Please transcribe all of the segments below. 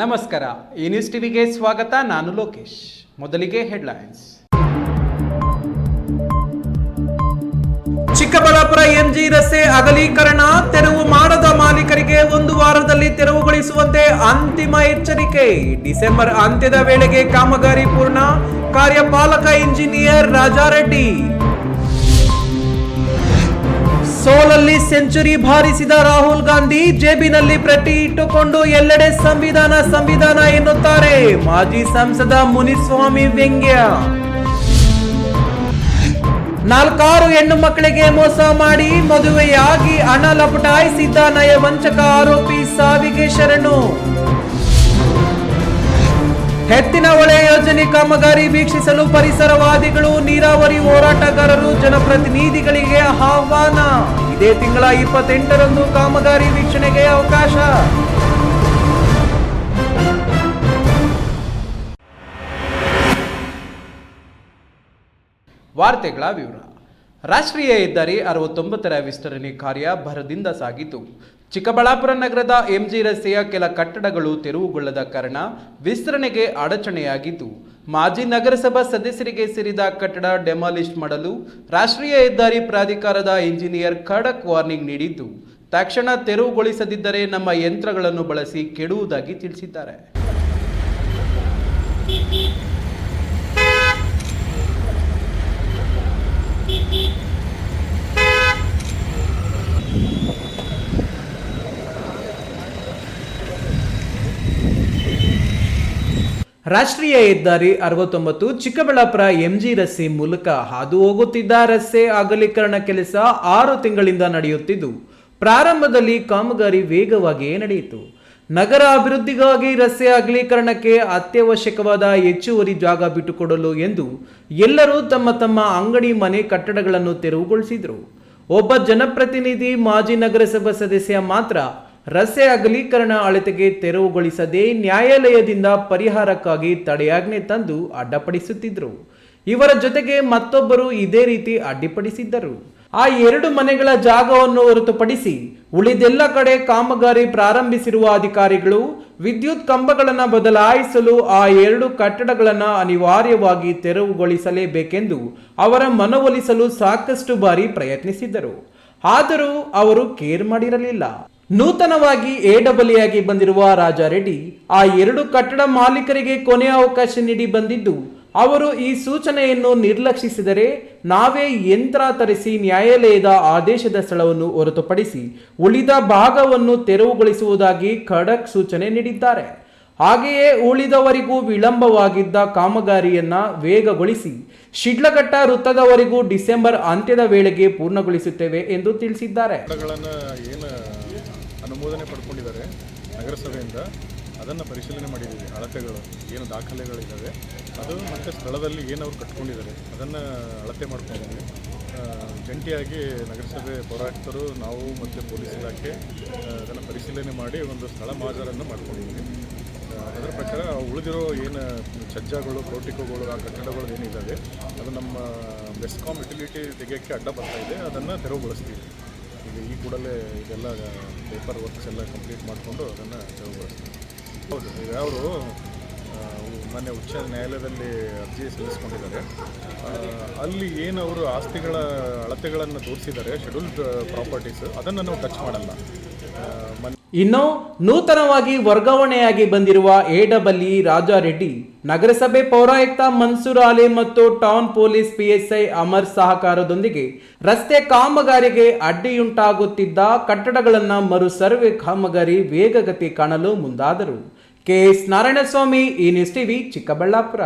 ನಮಸ್ಕಾರ. ಈ ನ್ಯೂಸ್ ಟಿವಿಗೆ ಸ್ವಾಗತ. ನಾನು ಲೋಕೇಶ್. ಮೊದಲಿಗೆ ಹೆಡ್ಲೈನ್ಸ್. ಚಿಕ್ಕಬಳ್ಳಾಪುರ ಎಂಜಿ ರಸ್ತೆ ಅಗಲೀಕರಣ. ತೆರವು ಮಾಡದ ಮಾಲೀಕರಿಗೆ ಒಂದು ವಾರದಲ್ಲಿ ತೆರವುಗೊಳಿಸುವಂತೆ ಅಂತಿಮ ಎಚ್ಚರಿಕೆ. ಡಿಸೆಂಬರ್ ಅಂತ್ಯದ ವೇಳೆಗೆ ಕಾಮಗಾರಿ ಪೂರ್ಣ. ಕಾರ್ಯಪಾಲಕ ಇಂಜಿನಿಯರ್ ರಾಜಾರೆಡ್ಡಿ. ಸೋಲಲ್ಲಿ ಸೆಂಚುರಿ ಬಾರಿಸಿದ ರಾಹುಲ್ ಗಾಂಧಿ ಜೇಬಿನಲ್ಲಿ ಪ್ರತಿ ಇಟ್ಟುಕೊಂಡು ಎಲ್ಲೆಡೆ ಸಂವಿಧಾನ ಸಂವಿಧಾನ ಎನ್ನುತ್ತಾರೆ ಮಾಜಿ ಸಂಸದ ಮುನಿಸ್ವಾಮಿ ವ್ಯಂಗ್ಯ. ನಾಲ್ಕಾರು ಹೆಣ್ಣು ಮಕ್ಕಳಿಗೆ ಮೋಸ ಮಾಡಿ ಮದುವೆಯಾಗಿ ಹಣ ಲಪಟಾಯಿಸಿದ್ದ ನಯವಂಚಕ ಆರೋಪಿ ಸಾವಿಗೆ ಶರಣು. ಹೆತ್ತಿನ ಹೊಳೆ ಯೋಜನೆ ಕಾಮಗಾರಿ ವೀಕ್ಷಿಸಲು ಪರಿಸರವಾದಿಗಳು, ನೀರಾವರಿ ಹೋರಾಟಗಾರರು, ಜನಪ್ರತಿನಿಧಿಗಳಿಗೆ ಆಹ್ವಾನ. ಇದೇ ತಿಂಗಳ ಇಪ್ಪತ್ತೆಂಟರಂದು ಕಾಮಗಾರಿ ವೀಕ್ಷಣೆಗೆ ಅವಕಾಶ. ವಾರ್ತೆಗಳ ವಿವರ. ರಾಷ್ಟ್ರೀಯ ಹೆದ್ದಾರಿ ಅರವತ್ತೊಂಬತ್ತರ ವಿಸ್ತರಣೆ ಕಾರ್ಯ ಭರದಿಂದ ಸಾಗಿತು. ಚಿಕ್ಕಬಳ್ಳಾಪುರ ನಗರದ ಎಂಜಿ ರಸ್ತೆಯ ಕೆಲ ಕಟ್ಟಡಗಳು ತೆರವುಗೊಳ್ಳದ ಕಾರಣ ವಿಸ್ತರಣೆಗೆ ಅಡಚಣೆಯಾಗಿದ್ದು, ಮಾಜಿ ನಗರಸಭಾ ಸದಸ್ಯರಿಗೆ ಸೇರಿದ ಕಟ್ಟಡ ಡೆಮಾಲಿಷ್ ಮಾಡಲು ರಾಷ್ಟ್ರೀಯ ಹೆದ್ದಾರಿ ಪ್ರಾಧಿಕಾರದ ಇಂಜಿನಿಯರ್ ಖಡಕ್ ವಾರ್ನಿಂಗ್ ನೀಡಿದ್ದು, ತಕ್ಷಣ ತೆರವುಗೊಳಿಸದಿದ್ದರೆ ನಮ್ಮ ಯಂತ್ರಗಳನ್ನು ಬಳಸಿ ಕೆಡುವುದಾಗಿ ತಿಳಿಸಿದ್ದಾರೆ. ರಾಷ್ಟ್ರೀಯ ಹೆದ್ದಾರಿ ಅರವತ್ತೊಂಬತ್ತು, ಚಿಕ್ಕಬಳ್ಳಾಪುರ ಎಂಜಿ ರಸ್ತೆ ಮೂಲಕ ಹಾದು ಹೋಗುತ್ತಿದ್ದ ರಸ್ತೆ ಅಗಲೀಕರಣ ಕೆಲಸ ಆರು ತಿಂಗಳಿಂದ ನಡೆಯುತ್ತಿದ್ದು, ಪ್ರಾರಂಭದಲ್ಲಿ ಕಾಮಗಾರಿ ವೇಗವಾಗಿಯೇ ನಡೆಯಿತು. ನಗರ ಅಭಿವೃದ್ಧಿಗಾಗಿ ರಸ್ತೆ ಅಗಲೀಕರಣಕ್ಕೆ ಅತ್ಯವಶ್ಯಕವಾದ ಹೆಚ್ಚುವರಿ ಜಾಗ ಬಿಟ್ಟುಕೊಡಲು ಎಂದು ಎಲ್ಲರೂ ತಮ್ಮ ತಮ್ಮ ಅಂಗಡಿ ಮನೆ ಕಟ್ಟಡಗಳನ್ನು ತೆರವುಗೊಳಿಸಿದರು. ಒಬ್ಬ ಜನಪ್ರತಿನಿಧಿ ಮಾಜಿ ನಗರಸಭಾ ಸದಸ್ಯ ಮಾತ್ರ ರಸ್ತೆ ಅಗಲೀಕರಣ ಅಳತೆಗೆ ತೆರವುಗೊಳಿಸದೆ ನ್ಯಾಯಾಲಯದಿಂದ ಪರಿಹಾರಕ್ಕಾಗಿ ತಡೆಯಾಜ್ಞೆ ತಂದು ಅಡ್ಡಪಡಿಸುತ್ತಿದ್ದರು ಇವರ ಜೊತೆಗೆ ಮತ್ತೊಬ್ಬರು ಇದೇ ರೀತಿ ಅಡ್ಡಿಪಡಿಸಿದ್ದರು. ಆ ಎರಡು ಮನೆಗಳ ಜಾಗವನ್ನು ಹೊರತುಪಡಿಸಿ ಉಳಿದೆಲ್ಲ ಕಡೆ ಕಾಮಗಾರಿ ಪ್ರಾರಂಭಿಸಿರುವ ಅಧಿಕಾರಿಗಳು ವಿದ್ಯುತ್ ಕಂಬಗಳನ್ನು ಬದಲಾಯಿಸಲು ಆ ಎರಡು ಕಟ್ಟಡಗಳನ್ನು ಅನಿವಾರ್ಯವಾಗಿ ತೆರವುಗೊಳಿಸಲೇಬೇಕೆಂದು ಅವರ ಮನವೊಲಿಸಲು ಸಾಕಷ್ಟು ಬಾರಿ ಪ್ರಯತ್ನಿಸಿದ್ದರು. ಆದರೂ ಅವರು ಕೇರ್ ಮಾಡಿರಲಿಲ್ಲ. ನೂತನವಾಗಿ ಎಡಬಲಿಯಾಗಿ ಬಂದಿರುವ ರಾಜಾರೆಡ್ಡಿ ಆ ಎರಡು ಕಟ್ಟಡ ಮಾಲೀಕರಿಗೆ ಕೊನೆಯ ಅವಕಾಶ ನೀಡಿ ಬಂದಿದ್ದು, ಅವರು ಈ ಸೂಚನೆಯನ್ನು ನಿರ್ಲಕ್ಷಿಸಿದರೆ ನಾವೇ ಯಂತ್ರ ತರಿಸಿ ನ್ಯಾಯಾಲಯದ ಆದೇಶದ ಸ್ಥಳವನ್ನು ಹೊರತುಪಡಿಸಿ ಉಳಿದ ಭಾಗವನ್ನು ತೆರವುಗೊಳಿಸುವುದಾಗಿ ಖಡಕ್ ಸೂಚನೆ ನೀಡಿದ್ದಾರೆ. ಹಾಗೆಯೇ ಉಳಿದವರಿಗೂ ವಿಳಂಬವಾಗಿದ್ದ ಕಾಮಗಾರಿಯನ್ನ ವೇಗಗೊಳಿಸಿ ಶಿಡ್ಲಘಟ್ಟ ವೃತ್ತದವರೆಗೂ ಡಿಸೆಂಬರ್ ಅಂತ್ಯದ ವೇಳೆಗೆ ಪೂರ್ಣಗೊಳಿಸುತ್ತೇವೆ ಎಂದು ತಿಳಿಸಿದ್ದಾರೆ. ಅನುಮೋದನೆ ಪಡ್ಕೊಂಡಿದ್ದಾರೆ ನಗರಸಭೆಯಿಂದ ಅದನ್ನು ಪರಿಶೀಲನೆ ಮಾಡಿದ್ದೀವಿ. ಅಳತೆಗಳು, ಏನು ದಾಖಲೆಗಳಿದ್ದಾವೆ, ಅದು ಮತ್ತು ಸ್ಥಳದಲ್ಲಿ ಏನು ಅವ್ರು ಕಟ್ಕೊಂಡಿದ್ದಾರೆ, ಅದನ್ನು ಅಳತೆ ಮಾಡ್ಕೊಂಡಿದ್ದೀವಿ. ಜಂಟಿಯಾಗಿ ನಗರಸಭೆ ಪೌರಾಯುಕ್ತರು, ನಾವು ಮತ್ತು ಪೊಲೀಸ್ ಇಲಾಖೆ ಅದನ್ನು ಪರಿಶೀಲನೆ ಮಾಡಿ ಒಂದು ಸ್ಥಳ ಮಾಜರನ್ನು ಮಾಡ್ಕೊಂಡಿದ್ದೀವಿ. ಅದರ ಪ್ರಕಾರ ಉಳಿದಿರೋ ಏನು ಚಜ್ಜಗಳು ಕೋಟಿಕೋಗಳು ಆ ಕಟ್ಟಡಗಳು ಏನಿದ್ದಾವೆ ಅದು ನಮ್ಮ ಬೆಸ್ಕಾಮ್ ಯುಟಿಲಿಟಿ ತೆಗೆಯೋಕ್ಕೆ ಅಡ್ಡ ಬರ್ತಾ ಇದೆ, ಅದನ್ನು ತೆರವುಗೊಳಿಸ್ತೀವಿ. ಈಗ ಈ ಕೂಡಲೇ ಇದೆಲ್ಲ ಪೇಪರ್ ವರ್ಕ್ಸ್ ಎಲ್ಲ ಕಂಪ್ಲೀಟ್ ಮಾಡಿಕೊಂಡು ಅದನ್ನು ತೆರವುಗೊಳಿಸ್ತೀವಿ ಹೌದು, ಈಗ ಅವರು ಮೊನ್ನೆ ಉಚ್ಚ ನ್ಯಾಯಾಲಯದಲ್ಲಿ ಅರ್ಜಿ ಸಲ್ಲಿಸ್ಕೊಂಡಿದ್ದಾರೆ. ಅಲ್ಲಿ ಏನು ಅವರು ಆಸ್ತಿಗಳ ಅಳತೆಗಳನ್ನು ತೋರಿಸಿದ್ದಾರೆ ಶೆಡ್ಯೂಲ್ಡ್ ಪ್ರಾಪರ್ಟೀಸ್ ಅದನ್ನು ನಾವು ಟಚ್ ಮಾಡಲ್ಲ. ಇನ್ನು ನೂತನವಾಗಿ ವರ್ಗಾವಣೆಯಾಗಿ ಬಂದಿರುವ ಎ ಡಬಲ್ ಇ ರಾಜಾರೆಡ್ಡಿ ನಗರಸಭೆ ಪೌರಾಯುಕ್ತ ಮನ್ಸೂರ್ ಅಲಿ ಮತ್ತು ಟೌನ್ ಪೊಲೀಸ್ ಪಿಎಸ್ಐ ಅಮರ್ ಸಹಕಾರದೊಂದಿಗೆ ರಸ್ತೆ ಕಾಮಗಾರಿಗೆ ಅಡ್ಡಿಯುಂಟಾಗುತ್ತಿದ್ದ ಕಟ್ಟಡಗಳನ್ನು ಮರು ಸರ್ವೆ ಕಾಮಗಾರಿ ವೇಗಗತಿ ಕಾಣಲು ಮುಂದಾದರು. KS Narayanaswamy, E news TV Chikkaballapur.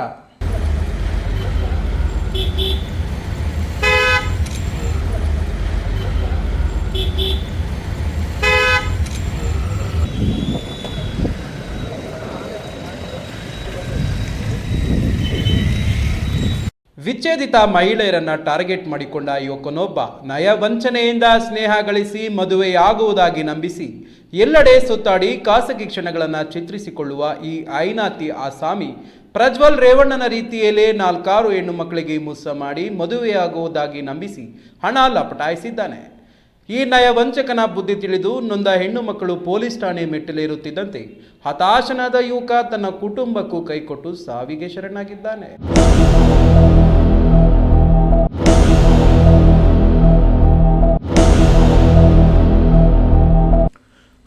ವಿಚ್ಛೇದಿತ ಮಹಿಳೆಯರನ್ನ ಟಾರ್ಗೆಟ್ ಮಾಡಿಕೊಂಡ ಯುವಕನೊಬ್ಬ ನಯವಂಚನೆಯಿಂದ ಸ್ನೇಹ ಗಳಿಸಿ ಮದುವೆಯಾಗುವುದಾಗಿ ನಂಬಿಸಿ ಎಲ್ಲೆಡೆ ಸುತ್ತಾಡಿ ಖಾಸಗಿ ಕ್ಷಣಗಳನ್ನು ಚಿತ್ರಿಸಿಕೊಳ್ಳುವ ಈ ಐನಾತಿ ಆಸಾಮಿ ಪ್ರಜ್ವಲ್ ರೇವಣ್ಣನ ರೀತಿಯಲ್ಲೇ ನಾಲ್ಕಾರು ಹೆಣ್ಣು ಮಕ್ಕಳಿಗೆ ಮೋಸ ಮಾಡಿ ಮದುವೆಯಾಗುವುದಾಗಿ ನಂಬಿಸಿ ಹಣ ಲಪಟಾಯಿಸಿದ್ದಾನೆ. ಈ ನಯವಂಚಕನ ಬುದ್ಧಿ ತಿಳಿದು ನೊಂದ ಹೆಣ್ಣು ಮಕ್ಕಳು ಪೊಲೀಸ್ ಠಾಣೆ ಮೆಟ್ಟಿಲೇರುತ್ತಿದ್ದಂತೆ ಹತಾಶನಾದ ಯುವಕ ತನ್ನ ಕುಟುಂಬಕ್ಕೂ ಕೈಕೊಟ್ಟು ಸಾವಿಗೆ ಶರಣಾಗಿದ್ದಾನೆ.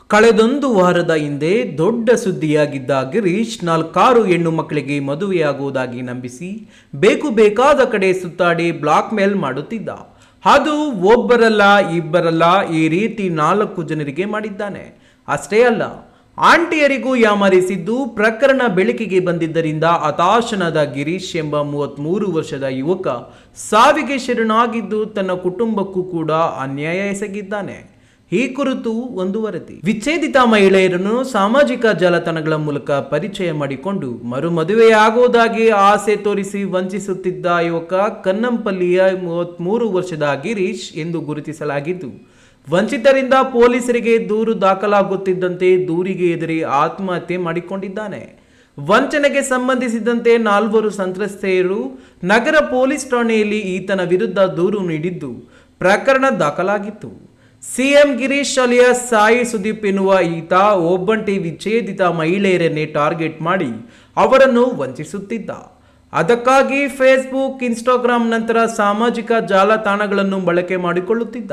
ಕಳೆದೊಂದು ವಾರದ ಹಿಂದೆ ದೊಡ್ಡ ಸುದ್ದಿಯಾಗಿದ್ದ ಗಿರೀಶ್ ನಾಲ್ಕಾರು ಹೆಣ್ಣು ಮಕ್ಕಳಿಗೆ ಮದುವೆಯಾಗುವುದಾಗಿ ನಂಬಿಸಿ ಬೇಕು ಬೇಕಾದ ಕಡೆ ಸುತ್ತಾಡಿ ಬ್ಲಾಕ್ ಮೇಲ್ ಮಾಡುತ್ತಿದ್ದ. ಅದು ಒಬ್ಬರಲ್ಲ, ಇಬ್ಬರಲ್ಲ ಈ ರೀತಿ ನಾಲ್ಕು ಜನರಿಗೆ ಮಾಡಿದ್ದಾನೆ. ಅಷ್ಟೇ ಅಲ್ಲ, ಆಂಟಿಯರಿಗೂ ಯಾಮಾರಿಸಿದ್ದು ಪ್ರಕರಣ ಬೆಳಕಿಗೆ ಬಂದಿದ್ದರಿಂದ ಹತಾಶನಾದ ಗಿರೀಶ್ ಎಂಬ ಮೂವತ್ತ್ಮೂರು ವರ್ಷದ ಯುವಕ ಸಾವಿಗೆ ಶರಣಾಗಿದ್ದು ತನ್ನ ಕುಟುಂಬಕ್ಕೂ ಕೂಡ ಅನ್ಯಾಯ ಎಸಗಿದ್ದಾನೆ. ಈ ಕುರಿತು ಒಂದು ವರದಿ. ವಿಚ್ಛೇದಿತ ಮಹಿಳೆಯರನ್ನು ಸಾಮಾಜಿಕ ಜಾಲತಾಣಗಳ ಮೂಲಕ ಪರಿಚಯ ಮಾಡಿಕೊಂಡು ಮರು ಮದುವೆಯಾಗುವುದಾಗಿ ಆಸೆ ತೋರಿಸಿ ವಂಚಿಸುತ್ತಿದ್ದ ಯುವಕ ಕನ್ನಂಪಲ್ಲಿಯ ಮೂವತ್ಮೂರು ವರ್ಷದ ಗಿರೀಶ್ ಎಂದು ಗುರುತಿಸಲಾಗಿದ್ದು, ವಂಚಿತರಿಂದ ಪೊಲೀಸರಿಗೆ ದೂರು ದಾಖಲಾಗುತ್ತಿದ್ದಂತೆ ದೂರಿಗೆ ಎದುರಿ ಆತ್ಮಹತ್ಯೆ ಮಾಡಿಕೊಂಡಿದ್ದಾನೆ. ವಂಚನೆಗೆ ಸಂಬಂಧಿಸಿದಂತೆ ನಾಲ್ವರು ಸಂತ್ರಸ್ತೆಯರು ನಗರ ಪೊಲೀಸ್ ಠಾಣೆಯಲ್ಲಿ ಈತನ ವಿರುದ್ಧ ದೂರು ನೀಡಿದ್ದು ಪ್ರಕರಣ ದಾಖಲಾಗಿತ್ತು. ಸಿಎಂ ಗಿರೀಶ್ ಅಲಿಯ ಸಾಯಿ ಸುದೀಪ್ ಎನ್ನುವ ಈತ ಒಬ್ಬಂಟಿ ವಿಚ್ಛೇದಿತ ಮಹಿಳೆಯರನ್ನೇ ಟಾರ್ಗೆಟ್ ಮಾಡಿ ಅವರನ್ನು ವಂಚಿಸುತ್ತಿದ್ದ. ಅದಕ್ಕಾಗಿ ಫೇಸ್ಬುಕ್ ಇನ್ಸ್ಟಾಗ್ರಾಂ ನಂತರ ಸಾಮಾಜಿಕ ಜಾಲತಾಣಗಳನ್ನು ಬಳಕೆ ಮಾಡಿಕೊಳ್ಳುತ್ತಿದ್ದ.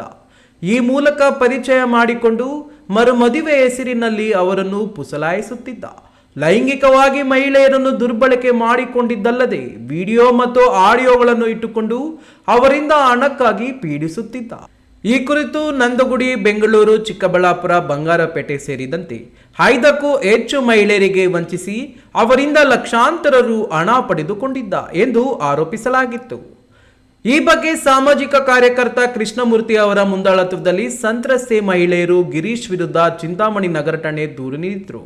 ಈ ಮೂಲಕ ಪರಿಚಯ ಮಾಡಿಕೊಂಡು ಮರುಮದುವೆ ಹೆಸರಿನಲ್ಲಿ ಅವರನ್ನು ಪುಸಲಾಯಿಸುತ್ತಿದ್ದ. ಲೈಂಗಿಕವಾಗಿ ಮಹಿಳೆಯರನ್ನು ದುರ್ಬಳಕೆ ಮಾಡಿಕೊಂಡಿದ್ದಲ್ಲದೆ ವಿಡಿಯೋ ಮತ್ತು ಆಡಿಯೋಗಳನ್ನು ಇಟ್ಟುಕೊಂಡು ಅವರಿಂದ ಹಣಕ್ಕಾಗಿ ಪೀಡಿಸುತ್ತಿದ್ದ. ಈ ಕುರಿತು ನಂದಗುಡಿ, ಬೆಂಗಳೂರು, ಚಿಕ್ಕಬಳ್ಳಾಪುರ, ಬಂಗಾರಪೇಟೆ ಸೇರಿದಂತೆ ಐದಕ್ಕೂ ಹೆಚ್ಚು ಮಹಿಳೆಯರಿಗೆ ವಂಚಿಸಿ ಅವರಿಂದ ಲಕ್ಷಾಂತರ ರು ಹಣ ಪಡೆದುಕೊಂಡಿದ್ದ ಎಂದು ಆರೋಪಿಸಲಾಗಿತ್ತು. ಈ ಬಗ್ಗೆ ಸಾಮಾಜಿಕ ಕಾರ್ಯಕರ್ತ ಕೃಷ್ಣಮೂರ್ತಿ ಅವರ ಮುಂದಾಳತ್ವದಲ್ಲಿ ಸಂತ್ರಸ್ತೆ ಮಹಿಳೆಯರು ಗಿರೀಶ್ ವಿರುದ್ಧ ಚಿಂತಾಮಣಿ ನಗರ ಠಾಣೆ ದೂರು ನೀಡಿದ್ರು.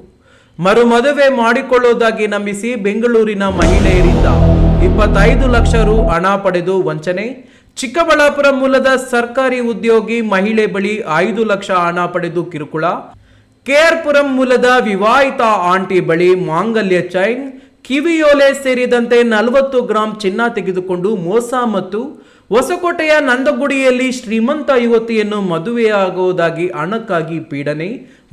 ಮರು ಮದುವೆ ಮಾಡಿಕೊಳ್ಳುವುದಾಗಿ ನಂಬಿಸಿ ಬೆಂಗಳೂರಿನ ಮಹಿಳೆಯರಿಂದ ಇಪ್ಪತ್ತೈದು ಲಕ್ಷ ರು ಹಣ ಪಡೆದು ವಂಚನೆ ಚಿಕ್ಕಬಳ್ಳಾಪುರ ಮೂಲದ ಸರ್ಕಾರಿ ಉದ್ಯೋಗಿ ಮಹಿಳೆ ಬಳಿ ಐದು ಲಕ್ಷ ಹಣ ಪಡೆದು ಕಿರುಕುಳ. ಕೆಆರ್ಪುರಂ ಮೂಲದ ವಿವಾಹಿತ ಆಂಟಿ ಬಳಿ ಮಾಂಗಲ್ಯ ಚೈನ್, ಕಿವಿಯೋಲೆ ಸೇರಿದಂತೆ ನಲವತ್ತು ಗ್ರಾಂ ಚಿನ್ನ ತೆಗೆದುಕೊಂಡು ಮೋಸ ಮತ್ತು ಹೊಸಕೋಟೆಯ ನಂದಗುಡಿಯಲ್ಲಿ ಶ್ರೀಮಂತ ಯುವತಿಯನ್ನು ಮದುವೆಯಾಗುವುದಾಗಿ ಹಣಕ್ಕಾಗಿ ಪೀಡನೆ,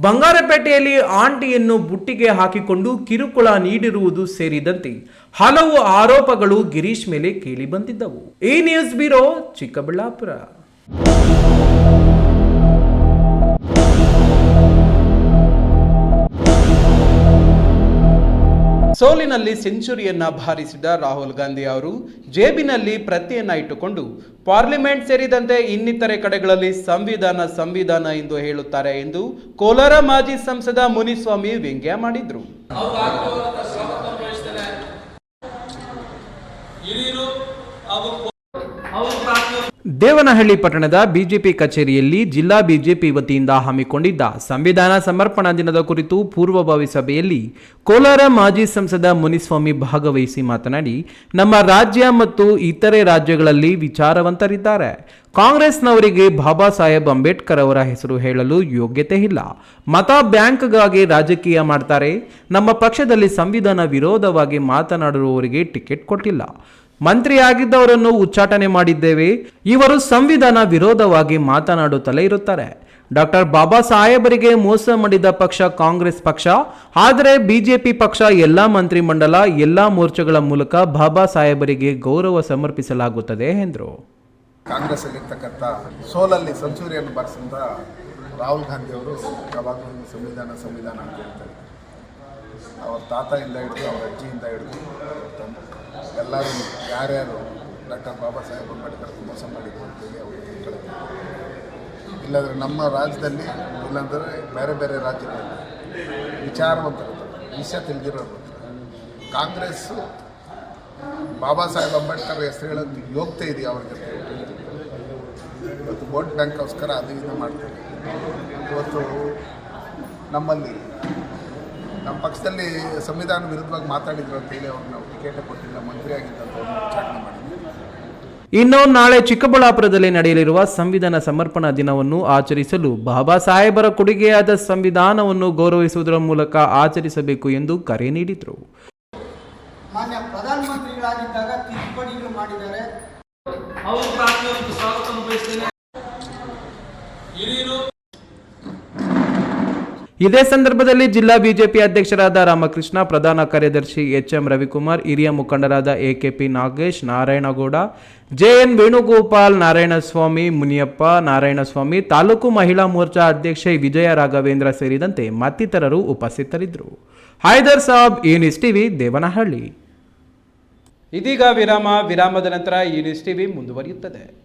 ಬಂಗಾರಪೇಟೆಯಲ್ಲಿ ಆಂಟಿಯನ್ನು ಬುಟ್ಟಿಗೆ ಹಾಕಿಕೊಂಡು ಕಿರುಕುಳ ನೀಡಿರುವುದು ಸೇರಿದಂತೆ ಹಲವು ಆರೋಪಗಳು ಗಿರೀಶ್ ಮೇಲೆ ಕೇಳಿ ಬಂದಿದ್ದವು. E news bureau Chikkaballapur. ಸೋಲಿನಲ್ಲಿ ಸೆಂಚುರಿಯನ್ನ ಬಾರಿಸಿದ ರಾಹುಲ್ ಗಾಂಧಿ ಅವರು ಜೇಬಿನಲ್ಲಿ ಪ್ರತಿಯನ್ನ ಇಟ್ಟುಕೊಂಡು, ಪಾರ್ಲಿಮೆಂಟ್ ಸೇರಿದಂತೆ ಇನ್ನಿತರೆ ಕಡೆಗಳಲ್ಲಿ ಸಂವಿಧಾನ ಸಂವಿಧಾನ ಎಂದು ಹೇಳುತ್ತಾರೆ ಎಂದು ಕೋಲಾರ ಮಾಜಿ ಸಂಸದ ಮುನಿಸ್ವಾಮಿ ವ್ಯಂಗ್ಯ ಮಾಡಿದ್ರು. ದೇವನಹಳ್ಳಿ ಪಟ್ಟಣದ ಬಿಜೆಪಿ ಕಚೇರಿಯಲ್ಲಿ ಜಿಲ್ಲಾ ಬಿಜೆಪಿ ವತಿಯಿಂದ ಹಮ್ಮಿಕೊಂಡಿದ್ದ ಸಂವಿಧಾನ ಸಮರ್ಪಣಾ ದಿನದ ಕುರಿತು ಪೂರ್ವಭಾವಿ ಸಭೆಯಲ್ಲಿ ಕೋಲಾರ ಮಾಜಿ ಸಂಸದ ಮುನಿಸ್ವಾಮಿ ಭಾಗವಹಿಸಿ ಮಾತನಾಡಿ, ನಮ್ಮ ರಾಜ್ಯ ಮತ್ತು ಇತರೆ ರಾಜ್ಯಗಳಲ್ಲಿ ವಿಚಾರವಂತರಿದ್ದಾರೆ. ಕಾಂಗ್ರೆಸ್ನವರಿಗೆ ಬಾಬಾ ಸಾಹೇಬ್ ಅಂಬೇಡ್ಕರ್ ಅವರ ಹೆಸರು ಹೇಳಲು ಯೋಗ್ಯತೆ ಇಲ್ಲ. ಮತ ಬ್ಯಾಂಕ್ಗಾಗಿ ರಾಜಕೀಯ ಮಾಡ್ತಾರೆ. ನಮ್ಮ ಪಕ್ಷದಲ್ಲಿ ಸಂವಿಧಾನ ವಿರೋಧವಾಗಿ ಮಾತನಾಡುವವರಿಗೆ ಟಿಕೆಟ್ ಕೊಟ್ಟಿಲ್ಲ. ಮಂತ್ರಿಯಾಗಿದ್ದವರನ್ನು ಉಚ್ಚಾಟನೆ ಮಾಡಿದ್ದೇವೆ. ಇವರು ಸಂವಿಧಾನ ವಿರೋಧವಾಗಿ ಮಾತನಾಡುತ್ತಲೇ ಇರುತ್ತಾರೆ. ಡಾಕ್ಟರ್ ಬಾಬಾ ಸಾಹೇಬರಿಗೆ ಮೋಸ ಮಾಡಿದ ಪಕ್ಷ ಕಾಂಗ್ರೆಸ್ ಪಕ್ಷ, ಆದರೆ ಬಿಜೆಪಿ ಪಕ್ಷ, ಎಲ್ಲ ಮಂತ್ರಿಮಂಡಲ, ಎಲ್ಲ ಮೋರ್ಚಾಗಳ ಮೂಲಕ ಬಾಬಾ ಸಾಹೇಬರಿಗೆ ಗೌರವ ಸಮರ್ಪಿಸಲಾಗುತ್ತದೆ, ಎಂದರು. ಕಾಂಗ್ರೆಸ್ಸಲ್ಲಿರ್ತಕ್ಕಂಥ ಸೋಲಲ್ಲಿ ಸೆಂಚುರಿಯನ್ನು ಬಾರಿಸಿದ ರಾಹುಲ್ ಗಾಂಧಿ ಅವರು ಯಾವಾಗಲೂ ಸಂವಿಧಾನ ಸಂವಿಧಾನ ಅಂತ ಹೇಳ್ತಾರೆ. ಅವ್ರ ತಾತಯಿಂದ ಹಿಡಿದು ಅವ್ರ ಅಜ್ಜಿಯಿಂದ ಹಿಡಿದು ಎಲ್ಲರೂ ಯಾರ್ಯಾರು ಡಾಕ್ಟರ್ ಬಾಬಾ ಸಾಹೇಬ್ ಅಂಬೇಡ್ಕರ್ ಮೋಸ ಮಾಡಿದ್ರು ಅಂತೇಳಿ ಅವರು ತಿಳ್ಕೊಳ್ಳೋದು ಇಲ್ಲಾಂದರೆ ನಮ್ಮ ರಾಜ್ಯದಲ್ಲಿ, ಇಲ್ಲಾಂದರೆ ಬೇರೆ ಬೇರೆ ರಾಜ್ಯಗಳಲ್ಲಿ ವಿಚಾರವಂತರಿರ್ತಾರೆ ವಿಷಯ ತಿಳಿದಿರೋರು ಕಾಂಗ್ರೆಸ್ಸು ಬಾಬಾ ಸಾಹೇಬ್ ಅಂಬೇಡ್ಕರ್ ಹೆಸರು ಹೇಳೋದು ಯೋಗ್ಯತೆ ಇದೆಯಾ ಅವ್ರಿಗೆ ಇವತ್ತು ವೋಟ್ ಬ್ಯಾಂಕ್ಗೋಸ್ಕರ ಅದು ಇದು ಮಾಡ್ತಾರೆ. ಇವತ್ತು ನಮ್ಮಲ್ಲಿ ನಮ್ಮ ಪಕ್ಷದಲ್ಲಿ ಸಂವಿಧಾನ ವಿರುದ್ಧವಾಗಿ ಮಾತಾಡಿದ್ರು ಅಂತೇಳಿ ಅವ್ರು ನಾವು ಟಿಕೆಟ್ ಕೊಟ್ಟಿಲ್ಲ ಮಂತ್ರಿ ಆಗಿದ್ದಂತ ಮಾಡಿದ್ವಿ ಇನ್ನು ನಾಳೆ ಚಿಕ್ಕಬಳ್ಳಾಪುರದಲ್ಲಿ ನಡೆಯಲಿರುವ ಸಂವಿಧಾನ ಸಮರ್ಪಣಾ ದಿನವನ್ನು ಆಚರಿಸಲು ಬಾಬಾ ಸಾಹೇಬರ ಕೊಡುಗೆಯಾದ ಸಂವಿಧಾನವನ್ನು ಗೌರವಿಸುವುದರ ಮೂಲಕ ಆಚರಿಸಬೇಕು ಎಂದು ಕರೆ ನೀಡಿದರು. ಮಾನ್ಯ ಪ್ರಧಾನಮಂತ್ರಿಗಳಾಗಿದ್ದಾಗ ತಿದ್ದುಪಡಿಗಳು ಮಾಡಿದ್ದಾರೆ ಅವರು ಪ್ರಾರ್ಥನೆಯವರಿಗೆ ಸ್ವಾಗತ ಬಯಸ್ತೇನೆ ಇದೇ ಸಂದರ್ಭದಲ್ಲಿ ಜಿಲ್ಲಾ ಬಿಜೆಪಿ ಅಧ್ಯಕ್ಷರಾದ ರಾಮಕೃಷ್ಣ, ಪ್ರಧಾನ ಕಾರ್ಯದರ್ಶಿ ಎಚ್ ಎಂ ರವಿಕುಮಾರ್, ಹಿರಿಯ ಮುಖಂಡರಾದ ಎಕೆಪಿ ನಾಗೇಶ್, ನಾರಾಯಣಗೌಡ, ಜೆಎನ್ ವೇಣುಗೋಪಾಲ್, ನಾರಾಯಣಸ್ವಾಮಿ, ಮುನಿಯಪ್ಪ, ನಾರಾಯಣಸ್ವಾಮಿ, ತಾಲೂಕು ಮಹಿಳಾ ಮೋರ್ಚಾ ಅಧ್ಯಕ್ಷೆ ವಿಜಯ ರಾಘವೇಂದ್ರ ಸೇರಿದಂತೆ ಮತ್ತಿತರರು ಉಪಸ್ಥಿತರಿದ್ದರು. ಹೈದರ್ ಸಾಬ್ ಯೂನಿಸ್ ಟಿವಿ, ದೇವನಹಳ್ಳಿ. ಇದೀಗ ವಿರಾಮ, ವಿರಾಮದ ನಂತರ ಯೂನಿಸ್ ಟಿವಿ ಮುಂದುವರಿಯುತ್ತದೆ.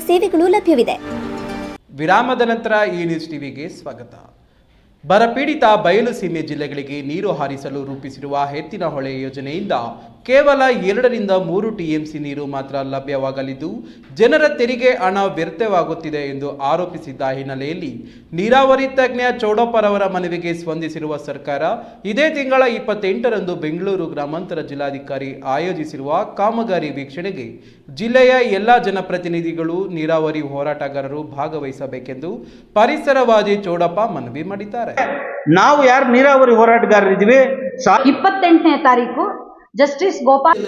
ಸೇವೆಗಳು ಲಭ್ಯವಿದೆ. ವಿರಾಮದ ನಂತರ ಈ ನ್ಯೂಸ್ ಟಿವಿಗೆ ಸ್ವಾಗತ. ಬರಪೀಡಿತ ಬಯಲು ಸೀಮೆ ಜಿಲ್ಲೆಗಳಿಗೆ ನೀರು ಹಾರಿಸಲು ರೂಪಿಸಿರುವ ಎತ್ತಿನಹೊಳೆ ಯೋಜನೆಯಿಂದ ಕೇವಲ ಎರಡರಿಂದ ಮೂರು ಟಿಎಂಸಿ ನೀರು ಮಾತ್ರ ಲಭ್ಯವಾಗಲಿದ್ದು, ಜನರ ತೆರಿಗೆ ಹಣ ವ್ಯರ್ಥವಾಗುತ್ತಿದೆ ಎಂದು ಆರೋಪಿಸಿದ್ದ ಹಿನ್ನೆಲೆಯಲ್ಲಿ ನೀರಾವರಿ ತಜ್ಞ ಚೌಡಪ್ಪರವರ ಮನವಿಗೆ ಸ್ಪಂದಿಸಿರುವ ಸರ್ಕಾರ, ಇದೇ ತಿಂಗಳ ಇಪ್ಪತ್ತೆಂಟರಂದು ಬೆಂಗಳೂರು ಗ್ರಾಮಾಂತರ ಜಿಲ್ಲಾಧಿಕಾರಿ ಆಯೋಜಿಸಿರುವ ಕಾಮಗಾರಿ ವೀಕ್ಷಣೆಗೆ ಜಿಲ್ಲೆಯ ಎಲ್ಲ ಜನಪ್ರತಿನಿಧಿಗಳು ನೀರಾವರಿ ಹೋರಾಟಗಾರರು ಭಾಗವಹಿಸಬೇಕೆಂದು ಪರಿಸರವಾದಿ ಚೌಡಪ್ಪ ಮನವಿ ಮಾಡಿದ್ದಾರೆ. ನಾವು ಯಾರು ನೀರಾವರಿ ಹೋರಾಟಗಾರರಿದ್ದೀವಿ? ಇಪ್ಪತ್ತೆಂಟನೇ ತಾರೀಕು ಜಸ್ಟಿಸ್ ಗೋಪಾಲ್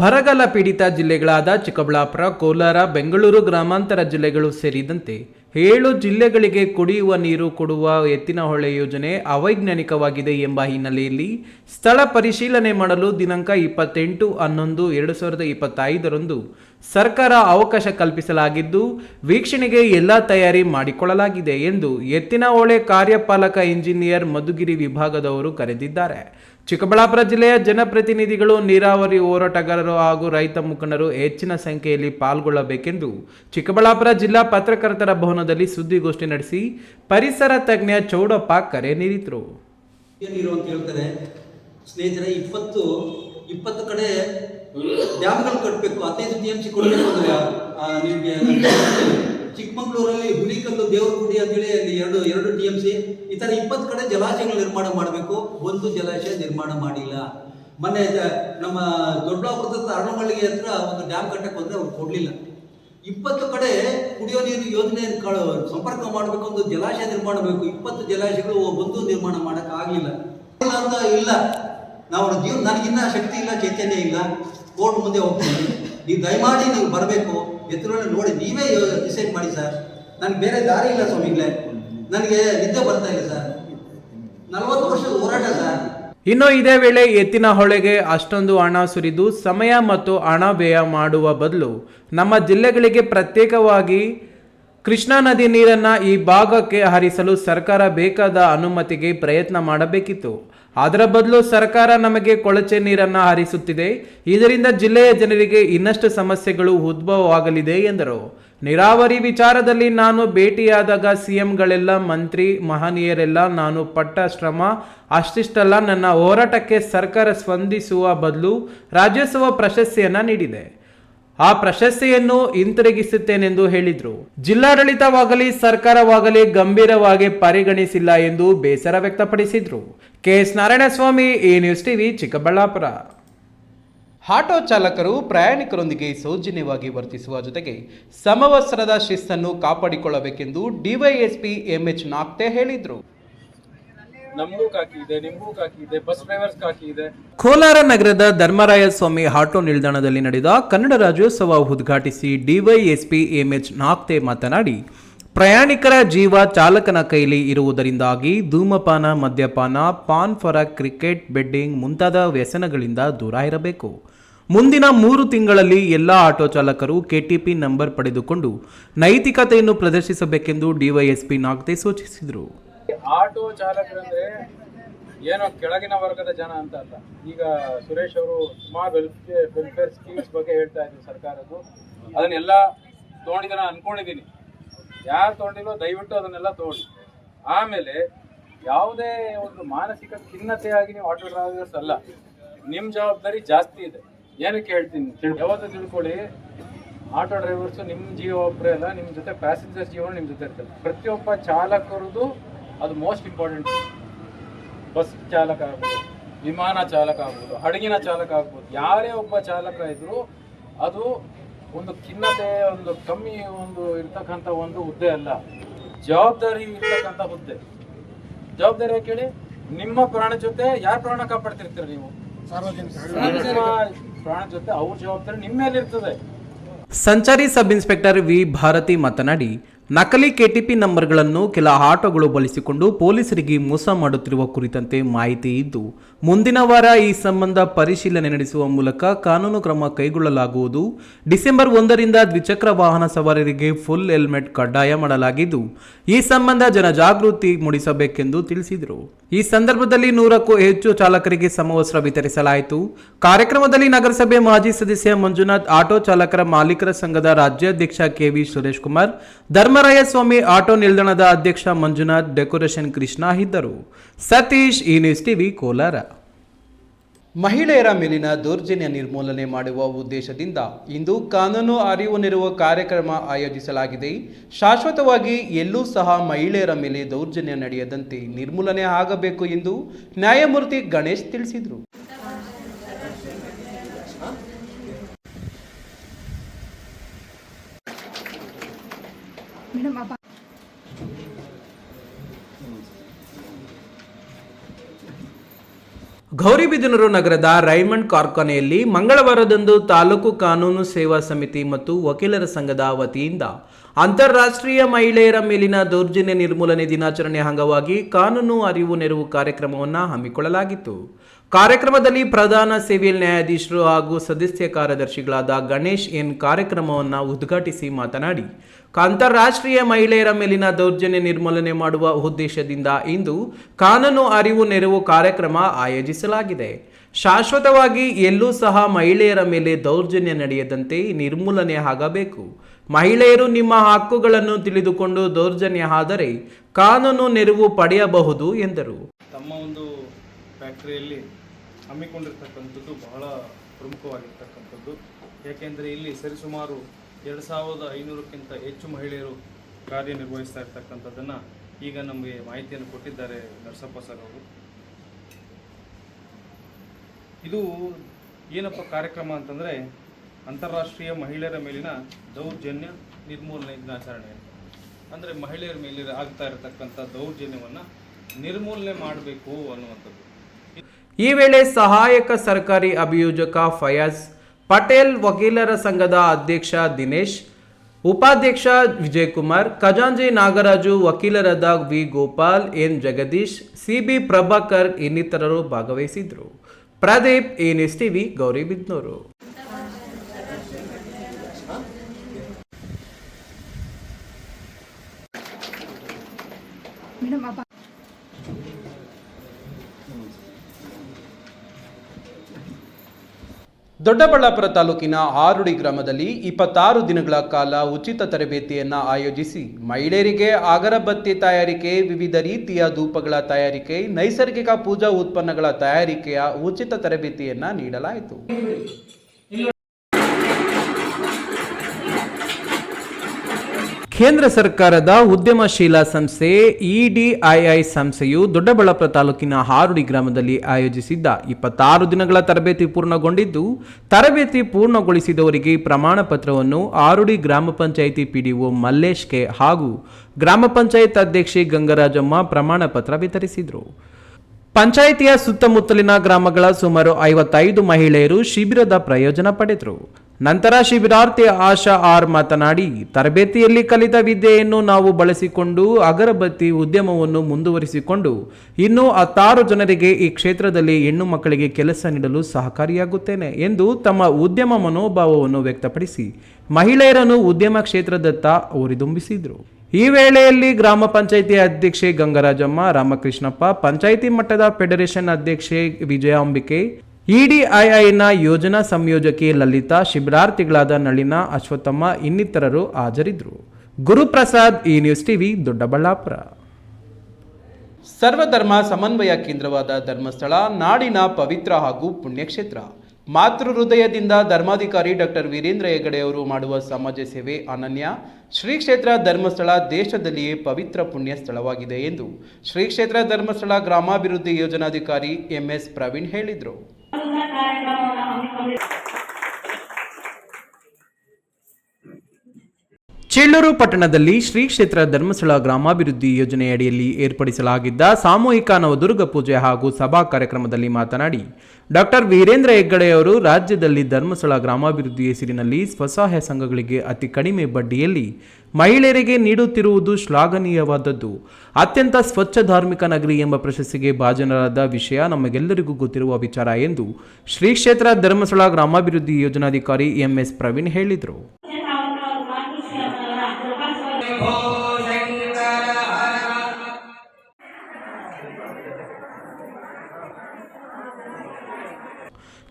ಬರಗಾಲ ಪೀಡಿತ ಜಿಲ್ಲೆಗಳಾದ ಚಿಕ್ಕಬಳ್ಳಾಪುರ ಕೋಲಾರ ಬೆಂಗಳೂರು ಗ್ರಾಮಾಂತರ ಜಿಲ್ಲೆಗಳು ಸೇರಿದಂತೆ ಏಳು ಜಿಲ್ಲೆಗಳಿಗೆ ಕುಡಿಯುವ ನೀರು ಕೊಡುವ ಎತ್ತಿನಹೊಳೆ ಯೋಜನೆ ಅವೈಜ್ಞಾನಿಕವಾಗಿದೆ ಎಂಬ ಹಿನ್ನೆಲೆಯಲ್ಲಿ ಸ್ಥಳ ಪರಿಶೀಲನೆ ಮಾಡಲು ದಿನಾಂಕ ಇಪ್ಪತ್ತೆಂಟು ಹನ್ನೊಂದು ಎರಡು ಸಾವಿರದ ಇಪ್ಪತ್ತೈದರಂದು ಸರ್ಕಾರ ಅವಕಾಶ ಕಲ್ಪಿಸಲಾಗಿದ್ದು ವೀಕ್ಷಣೆಗೆ ಎಲ್ಲ ತಯಾರಿ ಮಾಡಿಕೊಳ್ಳಲಾಗಿದೆ ಎಂದು ಎತ್ತಿನಹೊಳೆ ಕಾರ್ಯಪಾಲಕ ಇಂಜಿನಿಯರ್ ಮಧುಗಿರಿ ವಿಭಾಗದವರು ಕರೆದಿದ್ದಾರೆ. ಚಿಕ್ಕಬಳ್ಳಾಪುರ ಜಿಲ್ಲೆಯ ಜನಪ್ರತಿನಿಧಿಗಳು ನೀರಾವರಿ ಹೋರಾಟಗಾರರು ಹಾಗೂ ರೈತ ಮುಖಂಡರು ಹೆಚ್ಚಿನ ಸಂಖ್ಯೆಯಲ್ಲಿ ಪಾಲ್ಗೊಳ್ಳಬೇಕೆಂದು ಚಿಕ್ಕಬಳ್ಳಾಪುರ ಜಿಲ್ಲಾ ಪತ್ರಕರ್ತರ ಭವನದಲ್ಲಿ ಸುದ್ದಿಗೋಷ್ಠಿ ನಡೆಸಿ ಪರಿಸರ ತಜ್ಞ ಚೌಡಪ್ಪ ಕರೆ ನೀಡಿದರು. ಸ್ನೇಹಿತರೆ, ಇಪ್ಪತ್ತು ಇಪ್ಪತ್ತು ಕಡೆ ಡ್ಯಾಮ್ಗಳು ಕಟ್ಟಬೇಕು ಹದಿನೈದು ಟಿ ಎಂ ಸಿ ಕೊಡಬೇಕು ಅಂದ್ರೆ ನಿಮಗೆ ಚಿಕ್ಕಮಗಳೂರಲ್ಲಿ ಹುಲಿಕಲ್ಲು ದೇವರಗುಡಿ ಅಂತೇಳಿ ಅಲ್ಲಿ ಎರಡು ಎರಡು ಟಿ ಎಂ ಸಿ, ಈ ಥರ ಇಪ್ಪತ್ತು ಕಡೆ ಜಲಾಶಯಗಳು ನಿರ್ಮಾಣ ಮಾಡಬೇಕು. ಒಂದು ಜಲಾಶಯ ನಿರ್ಮಾಣ ಮಾಡಿಲ್ಲ. ಮೊನ್ನೆ ನಮ್ಮ ದೊಡ್ಡಬಳ್ಳಾಪುರದ ಅರಣಮಳ್ಳಿಗೆ ಹತ್ರ ಒಂದು ಡ್ಯಾಮ್ ಕಟ್ಟಕ್ಕೆ ಹೋದ್ರೆ ಅವ್ರು ಕೊಡಲಿಲ್ಲ. ಇಪ್ಪತ್ತು ಕಡೆ ಕುಡಿಯೋ ನೀರು ಯೋಜನೆ ಸಂಪರ್ಕ ಮಾಡಬೇಕು, ಒಂದು ಜಲಾಶಯ ನಿರ್ಮಾಣ ಬೇಕು ಇಪ್ಪತ್ತು ಜಲಾಶಯಗಳು ಒಂದು ನಿರ್ಮಾಣ ಮಾಡೋಕ್ಕಾಗಲಿಲ್ಲ. ಅಂತ ಇಲ್ಲ. ನಾವು ಜೀವನ, ನನಗಿನ್ನ ಶಕ್ತಿ ಇಲ್ಲ, ಚೈತನ್ಯ ಇಲ್ಲ. ಕೋರ್ಟ್ ಮುಂದೆ ಹೋಗ್ತೀನಿ. ನೀವು ದಯಮಾಡಿ ನೀವು ಬರಬೇಕು. ಎತ್ತರೊಳಗೆ ನೋಡಿ, ನೀವೇ ಡಿಸೈಡ್ ಮಾಡಿ ಸರ್. ನನಗೆ ಬೇರೆ ದಾರಿ ಇಲ್ಲ ಸ್ವಾಮಿಗಳೇ. ನನಗೆ ನಿದ್ದೆ ಬರ್ತಾ ಇಲ್ಲ ಸರ್. ನಲವತ್ತು ವರ್ಷದ ಹೋರಾಟ ಸರ್. ಇನ್ನು ಇದೇ ವೇಳೆ ಎತ್ತಿನ ಹೊಳೆಗೆ ಅಷ್ಟೊಂದು ಹಣ ಸುರಿದು ಸಮಯ ಮತ್ತು ಹಣ ವ್ಯಯ ಮಾಡುವ ಬದಲು ನಮ್ಮ ಜಿಲ್ಲೆಗಳಿಗೆ ಪ್ರತ್ಯೇಕವಾಗಿ ಕೃಷ್ಣಾ ನದಿ ನೀರನ್ನು ಈ ಭಾಗಕ್ಕೆ ಹರಿಸಲು ಸರ್ಕಾರ ಬೇಕಾದ ಅನುಮತಿಗೆ ಪ್ರಯತ್ನ ಮಾಡಬೇಕಿತ್ತು. ಅದರ ಬದಲು ಸರ್ಕಾರ ನಮಗೆ ಕೊಳಚೆ ನೀರನ್ನು ಹರಿಸುತ್ತಿದೆ. ಇದರಿಂದ ಜಿಲ್ಲೆಯ ಜನರಿಗೆ ಇನ್ನಷ್ಟು ಸಮಸ್ಯೆಗಳು ಉದ್ಭವವಾಗಲಿದೆ ಎಂದರು. ನೀರಾವರಿ ವಿಚಾರದಲ್ಲಿ ನಾನು ಭೇಟಿಯಾದಾಗ ಸಿಎಂಗಳೆಲ್ಲ, ಮಂತ್ರಿ, ಮಹನೀಯರೆಲ್ಲ ನಾನು ಪಟ್ಟ ಶ್ರಮ, ಅಷ್ಟಿಷ್ಟಲ್ಲ, ನನ್ನ ಹೋರಾಟಕ್ಕೆ ಸರ್ಕಾರ ಸ್ಪಂದಿಸುವ ಬದಲು ರಾಜ್ಯೋತ್ಸವ ಪ್ರಶಸ್ತಿಯನ್ನ ನೀಡಿದೆ. ಆ ಪ್ರಶಸ್ತಿಯನ್ನು ಹಿಂತಿರುಗಿಸುತ್ತೇನೆಂದು ಹೇಳಿದ್ರು. ಜಿಲ್ಲಾಡಳಿತವಾಗಲಿ ಸರ್ಕಾರವಾಗಲಿ ಗಂಭೀರವಾಗಿ ಪರಿಗಣಿಸಿಲ್ಲ ಎಂದು ಬೇಸರ ವ್ಯಕ್ತಪಡಿಸಿದ್ರು. KS Narayanaswamy, A news TV, Chikkaballapur. Auto ಚಾಲಕರು ಪ್ರಯಾಣಿಕರೊಂದಿಗೆ ಸೌಜನ್ಯವಾಗಿ ವರ್ತಿಸುವ ಜೊತೆಗೆ ಸಮವಸ್ತ್ರದ ಶಿಸ್ತನ್ನು ಕಾಪಾಡಿಕೊಳ್ಳಬೇಕೆಂದು ಡಿವೈಎಸ್ಪಿ ಎಂಎಚ್ ನಾಕ್ತೆ ಹೇಳಿದ್ರು. ಕೋಲಾರ ನಗರದ ಧರ್ಮರಾಯ ಸ್ವಾಮಿ ಆಟೋ ನಿಲ್ದಾಣದಲ್ಲಿ ನಡೆದ ಕನ್ನಡ ರಾಜ್ಯೋತ್ಸವ ಉದ್ಘಾಟಿಸಿ ಡಿವೈಎಸ್ಪಿ ಎಂಎಚ್ ನಾಕ್ತೆ ಮಾತನಾಡಿ, ಪ್ರಯಾಣಿಕರ ಜೀವ ಚಾಲಕನ ಕೈಲಿ ಇರುವುದರಿಂದಾಗಿ ಧೂಮಪಾನ, ಮದ್ಯಪಾನ, ಪಾನ್ ಫರ, ಕ್ರಿಕೆಟ್, ಬೆಡ್ಡಿಂಗ್ ಮುಂತಾದ ವ್ಯಸನಗಳಿಂದ ದೂರ ಇರಬೇಕು. ಮುಂದಿನ ಮೂರು ತಿಂಗಳಲ್ಲಿ ಎಲ್ಲ ಆಟೋ ಚಾಲಕರು ಕೆಟಿಪಿ ನಂಬರ್ ಪಡೆದುಕೊಂಡು ನೈತಿಕತೆಯನ್ನು ಪ್ರದರ್ಶಿಸಬೇಕೆಂದು ಡಿವೈಎಸ್ಪಿ ನಾಗ್ತೆ ಸೂಚಿಸಿದರು. ಆಟೋ ಚಾಲಕರಂದ್ರೆ ಏನೋ ಕೆಳಗಿನ ವರ್ಗದ ಜನ ಅಂತ ಅಲ್ಲ. ಈಗ ಸುರೇಶ್ ಅವರು ಸುಮಾರು ವೆಲ್ಫೇರ್ ವೆಲ್ಫೇರ್ ಸ್ಕೀಮ್ಸ್ ಬಗ್ಗೆ ಹೇಳ್ತಾ ಇದ್ರು ಸರ್ಕಾರದ್ದು. ಅದನ್ನೆಲ್ಲ ತೊಗೊಂಡಿದ್ದಾನೆ ಅನ್ಕೊಂಡಿದ್ದೀನಿ. ಯಾರು ತೊಗೊಂಡಿಲ್ಲೋ ದಯವಿಟ್ಟು ಅದನ್ನೆಲ್ಲ ತೊಗೊಂಡು ಆಮೇಲೆ ಯಾವುದೇ ಒಂದು ಮಾನಸಿಕ ಖಿನ್ನತೆಯಾಗಿ ನೀವು ಆಟೋ ಡ್ರೈವರ್ಸ್ ಅಲ್ಲ ನಿಮ್ಮ ಜವಾಬ್ದಾರಿ ಜಾಸ್ತಿ ಇದೆ. ಏನಕ್ಕೆ ಹೇಳ್ತೀನಿ? ಯಾವತ್ತೂ ತಿಳ್ಕೊಳ್ಳಿ, ಆಟೋ ಡ್ರೈವರ್ಸು ನಿಮ್ಮ ಜೀವ ಒಬ್ಬರೇ ಅಲ್ಲ ನಿಮ್ಮ ಜೊತೆ ಪ್ಯಾಸೆಂಜರ್ ಜೀವನ ನಿಮ್ಮ ಜೊತೆ ಇರ್ತದೆ. ಪ್ರತಿಯೊಬ್ಬ ಚಾಲಕರದು ಅದು ಮೋಸ್ಟ್ ಇಂಪಾರ್ಟೆಂಟ್ ಬಸ್ ಚಾಲಕ ಆಗ್ಬೋದು ವಿಮಾನ ಚಾಲಕ ಆಗ್ಬೋದು ಹಡಗಿನ ಚಾಲಕ ಆಗ್ಬೋದು ಯಾರೇ ಒಬ್ಬ ಚಾಲಕ ಇದ್ರು ಅದು ಒಂದು ಖಿನ್ನತೆ ಒಂದು ಕಮ್ಮಿ ಒಂದು ಇರ್ತಕ್ಕಂಥ ಒಂದು ಹುದ್ದೆ ಅಲ್ಲ. ಜವಾಬ್ದಾರಿ ಇರ್ತಕ್ಕಂಥ ಹುದ್ದೆ. ಜವಾಬ್ದಾರಿ ಕೇಳಿ ನಿಮ್ಮ ಪ್ರಾಣ ಜೊತೆ ಯಾರ ಪ್ರಾಣ ಕಾಪಾಡ್ತಿರ್ತೀರ ನೀವು? ನಿಮ್ಮ ಪ್ರಾಣ ಜೊತೆ ಅವ್ರ ಜವಾಬ್ದಾರಿ ನಿಮ್ಮ ಮೇಲೆ ಇರ್ತದೆ ಸಂಚಾರಿ ಸಬ್ ಇನ್ಸ್ಪೆಕ್ಟರ್ ವಿ ಭಾರತಿ ಮಾತನಾಡಿ ನಕಲಿ ಕೆಟಿಪಿ ನಂಬರ್ಗಳನ್ನು ಕೆಲ ಆಟೋಗಳು ಬಳಸಿಕೊಂಡು ಪೊಲೀಸರಿಗೆ ಮೋಸ ಮಾಡುತ್ತಿರುವ ಕುರಿತಂತೆ ಮಾಹಿತಿ ಇದ್ದು, ಮುಂದಿನ ವಾರ ಈ ಸಂಬಂಧ ಪರಿಶೀಲನೆ ನಡೆಸುವ ಮೂಲಕ ಕಾನೂನು ಕ್ರಮ ಕೈಗೊಳ್ಳಲಾಗುವುದು. ಡಿಸೆಂಬರ್ ಒಂದರಿಂದ ದ್ವಿಚಕ್ರ ವಾಹನ ಸವಾರರಿಗೆ ಫುಲ್ ಹೆಲ್ಮೆಟ್ ಕಡ್ಡಾಯ ಮಾಡಲಾಗಿದ್ದು, ಈ ಸಂಬಂಧ ಜನಜಾಗೃತಿ ಮೂಡಿಸಬೇಕೆಂದು ತಿಳಿಸಿದರು. ಈ ಸಂದರ್ಭದಲ್ಲಿ ನೂರಕ್ಕೂ ಹೆಚ್ಚು ಚಾಲಕರಿಗೆ ಸಮವಸ್ತ್ರ ವಿತರಿಸಲಾಯಿತು. ಕಾರ್ಯಕ್ರಮದಲ್ಲಿ ನಗರಸಭೆ ಮಾಜಿ ಸದಸ್ಯ ಮಂಜುನಾಥ್, ಆಟೋ ಚಾಲಕರ ಮಾಲೀಕರ ಸಂಘದ ರಾಜ್ಯಾಧ್ಯಕ್ಷ ಕೆವಿ ಸುರೇಶ್ ಕುಮಾರ್ ಧರ್ಮರಾಯ ಸ್ವಾಮಿ ಆಟೋ ನಿಲ್ದಾಣದ ಅಧ್ಯಕ್ಷ ಮಂಜುನಾಥ್, ಡೆಕೋರೇಷನ್ ಕೃಷ್ಣ ಇದ್ದರು. ಸತೀಶ್, ಈ ಟಿವಿ, ಕೋಲಾರ. ಮಹಿಳೆಯರ ಮೇಲಿನ ದೌರ್ಜನ್ಯ ನಿರ್ಮೂಲನೆ ಮಾಡುವ ಉದ್ದೇಶದಿಂದ ಇಂದು ಕಾನೂನು ಅರಿವು ನೆರವು ಕಾರ್ಯಕ್ರಮ ಆಯೋಜಿಸಲಾಗಿದೆ. ಶಾಶ್ವತವಾಗಿ ಎಲ್ಲೂ ಸಹ ಮಹಿಳೆಯರ ಮೇಲೆ ದೌರ್ಜನ್ಯ ನಡೆಯದಂತೆ ನಿರ್ಮೂಲನೆ ಆಗಬೇಕು ಎಂದು ನ್ಯಾಯಮೂರ್ತಿ ಗಣೇಶ್ ತಿಳಿಸಿದರು. ಗೌರಿಬಿದನೂರು ನಗರದ ರೈಮಂಡ್ ಕಾರ್ಖಾನೆಯಲ್ಲಿ ಮಂಗಳವಾರದಂದು ತಾಲೂಕು ಕಾನೂನು ಸೇವಾ ಸಮಿತಿ ಮತ್ತು ವಕೀಲರ ಸಂಘದ ವತಿಯಿಂದ ಅಂತಾರಾಷ್ಟ್ರೀಯ ಮಹಿಳೆಯರ ಮೇಲಿನ ದೌರ್ಜನ್ಯ ನಿರ್ಮೂಲನೆ ದಿನಾಚರಣೆ ಅಂಗವಾಗಿ ಕಾನೂನು ಅರಿವು ನೆರವು ಕಾರ್ಯಕ್ರಮವನ್ನು ಹಮ್ಮಿಕೊಳ್ಳಲಾಗಿತ್ತು. ಕಾರ್ಯಕ್ರಮದಲ್ಲಿ ಪ್ರಧಾನ ಸಿವಿಲ್ ನ್ಯಾಯಾಧೀಶರು ಹಾಗೂ ಸದಸ್ಯ ಕಾರ್ಯದರ್ಶಿಗಳಾದ ಗಣೇಶ್ ಎನ್ ಕಾರ್ಯಕ್ರಮವನ್ನು ಉದ್ಘಾಟಿಸಿ ಮಾತನಾಡಿ, ಅಂತಾರಾಷ್ಟ್ರೀಯ ಮಹಿಳೆಯರ ಮೇಲಿನ ದೌರ್ಜನ್ಯ ನಿರ್ಮೂಲನೆ ಮಾಡುವ ಉದ್ದೇಶದಿಂದ ಇಂದು ಕಾನೂನು ಅರಿವು ನೆರವು ಕಾರ್ಯಕ್ರಮ ಆಯೋಜಿಸಲಾಗಿದೆ. ಶಾಶ್ವತವಾಗಿ ಎಲ್ಲೂ ಸಹ ಮಹಿಳೆಯರ ಮೇಲೆ ದೌರ್ಜನ್ಯ ನಡೆಯದಂತೆ ನಿರ್ಮೂಲನೆ ಆಗಬೇಕು. ಮಹಿಳೆಯರು ನಿಮ್ಮ ಹಕ್ಕುಗಳನ್ನು ತಿಳಿದುಕೊಂಡು ದೌರ್ಜನ್ಯ ಆದರೆ ಕಾನೂನು ನೆರವು ಪಡೆಯಬಹುದು ಎಂದರು. ತಮ್ಮ ಒಂದು ಫ್ಯಾಕ್ಟ್ರಿಯಲ್ಲಿ ಹಮ್ಮಿಕೊಂಡಿರ್ತಕ್ಕಂಥದ್ದು ಬಹಳ ಪ್ರಮುಖವಾಗಿರ್ತಕ್ಕಂಥದ್ದು. ಯಾಕೆಂದರೆ ಇಲ್ಲಿ ಸರಿಸುಮಾರು ಎರಡು ಸಾವಿರದ ಐನೂರಕ್ಕಿಂತ ಹೆಚ್ಚು ಮಹಿಳೆಯರು ಕಾರ್ಯನಿರ್ವಹಿಸ್ತಾ ಇರ್ತಕ್ಕಂಥದ್ದನ್ನು ಈಗ ನಮಗೆ ಮಾಹಿತಿಯನ್ನು ಕೊಟ್ಟಿದ್ದಾರೆ ನರಸಪ್ಪ ಸರ್ ಅವರು. ಇದು ಏನಪ್ಪ ಕಾರ್ಯಕ್ರಮ ಅಂತಂದರೆ ಅಂತಾರಾಷ್ಟ್ರೀಯ ಮಹಿಳೆಯರ ಮೇಲಿನ ದೌರ್ಜನ್ಯ ನಿರ್ಮೂಲನೆ ದಿನಾಚರಣೆ. ಅಂದರೆ ಮಹಿಳೆಯರ ಮೇಲೆ ಆಗ್ತಾ ಇರತಕ್ಕಂಥ ದೌರ್ಜನ್ಯವನ್ನು ನಿರ್ಮೂಲನೆ ಮಾಡಬೇಕು ಅನ್ನುವಂಥದ್ದು. ಈ ವೇಳೆ ಸಹಾಯಕ ಸರ್ಕಾರಿ ಅಭಿಯೋಜಕ ಫಯಾಜ್ ಪಟೇಲ್ ವಕೀಲರ ಸಂಘದ ಅಧ್ಯಕ್ಷ ದಿನೇಶ್, ಉಪಾಧ್ಯಕ್ಷ ವಿಜಯಕುಮಾರ್ ಖಜಾಂಜಿ ನಾಗರಾಜು ವಕೀಲರಾದ V Gopal, N Jagadish CB Prabhakar ಇನ್ನಿತರರು ಭಾಗವಹಿಸಿದ್ರು ಪ್ರದೀಪ್ ಈ ನ್ಯೂಸ್ ಟಿವಿ ಗೌರಿಬಿದ್ನೂರು ದೊಡ್ಡಬಳ್ಳಾಪುರ ತಾಲೂಕಿನ ಆರುಡಿ ಗ್ರಾಮದಲ್ಲಿ ಇಪ್ಪತ್ತಾರು ದಿನಗಳ ಕಾಲ ಉಚಿತ ತರಬೇತಿಯನ್ನು ಆಯೋಜಿಸಿ ಮಹಿಳೆಯರಿಗೆ ಅಗರಬತ್ತಿ ತಯಾರಿಕೆ, ವಿವಿಧ ರೀತಿಯ ಧೂಪಗಳ ತಯಾರಿಕೆ, ನೈಸರ್ಗಿಕ ಪೂಜಾ ಉತ್ಪನ್ನಗಳ ತಯಾರಿಕೆಯ ಉಚಿತ ತರಬೇತಿಯನ್ನು ನೀಡಲಾಯಿತು. ಕೇಂದ್ರ ಸರ್ಕಾರದ ಉದ್ಯಮಶೀಲ ಸಂಸ್ಥೆ ಇಡಿಐಐ ಸಂಸ್ಥೆಯು ದೊಡ್ಡಬಳ್ಳಾಪುರ ತಾಲೂಕಿನ ಹಾರುಡಿ ಗ್ರಾಮದಲ್ಲಿ ಆಯೋಜಿಸಿದ್ದ ಇಪ್ಪತ್ತಾರು ದಿನಗಳ ತರಬೇತಿ ಪೂರ್ಣಗೊಂಡಿದ್ದು, ತರಬೇತಿ ಪೂರ್ಣಗೊಳಿಸಿದವರಿಗೆ ಪ್ರಮಾಣ ಪತ್ರವನ್ನು ಆರುಡಿ ಗ್ರಾಮ ಪಂಚಾಯಿತಿ ಪಿಡಿಒ ಮಲ್ಲೇಶ್ಗೆ ಹಾಗೂ ಗ್ರಾಮ ಪಂಚಾಯತ್ ಅಧ್ಯಕ್ಷೆ ಗಂಗರಾಜಮ್ಮ ಪ್ರಮಾಣ ಪತ್ರ ವಿತರಿಸಿದರು. ಪಂಚಾಯಿತಿಯ ಸುತ್ತಮುತ್ತಲಿನ ಗ್ರಾಮಗಳ ಸುಮಾರು ಐವತ್ತೈದು ಮಹಿಳೆಯರು ಶಿಬಿರದ ಪ್ರಯೋಜನ ಪಡೆದರು. ನಂತರ ಶಿಬಿರಾರ್ಥಿ ಆಶಾ ಆರ್ ಮಾತನಾಡಿ, ತರಬೇತಿಯಲ್ಲಿ ಕಲಿತ ವಿದ್ಯೆಯನ್ನು ನಾವು ಬಳಸಿಕೊಂಡು ಅಗರಬತ್ತಿ ಉದ್ಯಮವನ್ನು ಮುಂದುವರಿಸಿಕೊಂಡು ಇನ್ನೂ ಹತ್ತಾರು ಜನರಿಗೆ ಈ ಕ್ಷೇತ್ರದಲ್ಲಿ ಹೆಣ್ಣು ಮಕ್ಕಳಿಗೆ ಕೆಲಸ ನೀಡಲು ಸಹಕಾರಿಯಾಗುತ್ತೇನೆ ಎಂದು ತಮ್ಮ ಉದ್ಯಮ ಮನೋಭಾವವನ್ನು ವ್ಯಕ್ತಪಡಿಸಿ, ಮಹಿಳೆಯರನ್ನು ಉದ್ಯಮ ಕ್ಷೇತ್ರದತ್ತ ಹುರಿದುಂಬಿಸಿದರು ಈ ವೇಳೆಯಲ್ಲಿ ಗ್ರಾಮ ಪಂಚಾಯಿತಿ ಅಧ್ಯಕ್ಷೆ ಗಂಗರಾಜಮ್ಮ, ರಾಮಕೃಷ್ಣಪ್ಪ, ಪಂಚಾಯಿತಿ ಮಟ್ಟದ ಫೆಡರೇಷನ್ ಅಧ್ಯಕ್ಷೆ ವಿಜಯಾಂಬಿಕೆ ಇಡಿಐಐನ ಯೋಜನಾ ಸಂಯೋಜಕಿ ಲಲಿತಾ ಶಿಬಿರಾರ್ಥಿಗಳಾದ ನಳಿನ, ಅಶ್ವತ್ಥಮ್ಮ ಇನ್ನಿತರರು ಹಾಜರಿದ್ದರು. ಗುರುಪ್ರಸಾದ್, ಈ ನ್ಯೂಸ್ ಟಿವಿ, ದೊಡ್ಡಬಳ್ಳಾಪುರ. ಸರ್ವಧರ್ಮ ಸಮನ್ವಯ ಕೇಂದ್ರವಾದ ಧರ್ಮಸ್ಥಳ, ನಾಡಿನ ಪವಿತ್ರ ಹಾಗೂ ಪುಣ್ಯಕ್ಷೇತ್ರ. ಮಾತೃ ಹೃದಯದಿಂದ ಧರ್ಮಾಧಿಕಾರಿ ಡಾಕ್ಟರ್ ವೀರೇಂದ್ರ ಹೆಗಡೆ ಅವರು ಮಾಡುವ ಸಮಾಜ ಸೇವೆ ಅನನ್ಯ. ಶ್ರೀ ಕ್ಷೇತ್ರ ಧರ್ಮಸ್ಥಳ ದೇಶದಲ್ಲಿಯೇ ಪವಿತ್ರ ಪುಣ್ಯ ಸ್ಥಳವಾಗಿದೆ ಎಂದು ಶ್ರೀ ಕ್ಷೇತ್ರ ಧರ್ಮಸ್ಥಳ ಗ್ರಾಮಾಭಿವೃದ್ಧಿ ಯೋಜನಾಧಿಕಾರಿ ಎಂಎಸ್ ಪ್ರವೀಣ್ ಹೇಳಿದರು. 哈喽大家好大好 ಚೆಳ್ಳೂರು ಪಟ್ಟಣದಲ್ಲಿ ಶ್ರೀ ಕ್ಷೇತ್ರ ಧರ್ಮಸ್ಥಳ ಗ್ರಾಮಾಭಿವೃದ್ಧಿ ಯೋಜನೆಯಡಿಯಲ್ಲಿ ಏರ್ಪಡಿಸಲಾಗಿದ್ದ ಸಾಮೂಹಿಕ ನವದುರ್ಗ ಪೂಜೆ ಹಾಗೂ ಸಭಾ ಕಾರ್ಯಕ್ರಮದಲ್ಲಿ ಮಾತನಾಡಿ, ಡಾಕ್ಟರ್ ವೀರೇಂದ್ರ ಹೆಗ್ಗಡೆಯವರು ರಾಜ್ಯದಲ್ಲಿ ಧರ್ಮಸ್ಥಳ ಗ್ರಾಮಾಭಿವೃದ್ಧಿ ಹೆಸರಿನಲ್ಲಿ ಸ್ವಸಹಾಯ ಸಂಘಗಳಿಗೆ ಅತಿ ಕಡಿಮೆ ಬಡ್ಡಿಯಲ್ಲಿ ಮಹಿಳೆಯರಿಗೆ ನೀಡುತ್ತಿರುವುದು ಶ್ಲಾಘನೀಯವಾದದ್ದು. ಅತ್ಯಂತ ಸ್ವಚ್ಛ ಧಾರ್ಮಿಕ ನಗರಿ ಎಂಬ ಪ್ರಶಸ್ತಿಗೆ ಭಾಜನರಾದ ವಿಷಯ ನಮಗೆಲ್ಲರಿಗೂ ಗೊತ್ತಿರುವ ವಿಚಾರ ಎಂದು ಶ್ರೀ ಕ್ಷೇತ್ರ ಧರ್ಮಸ್ಥಳ ಗ್ರಾಮಾಭಿವೃದ್ಧಿ ಯೋಜನಾಧಿಕಾರಿ ಎಂಎಸ್ ಪ್ರವೀಣ್ ಹೇಳಿದರು.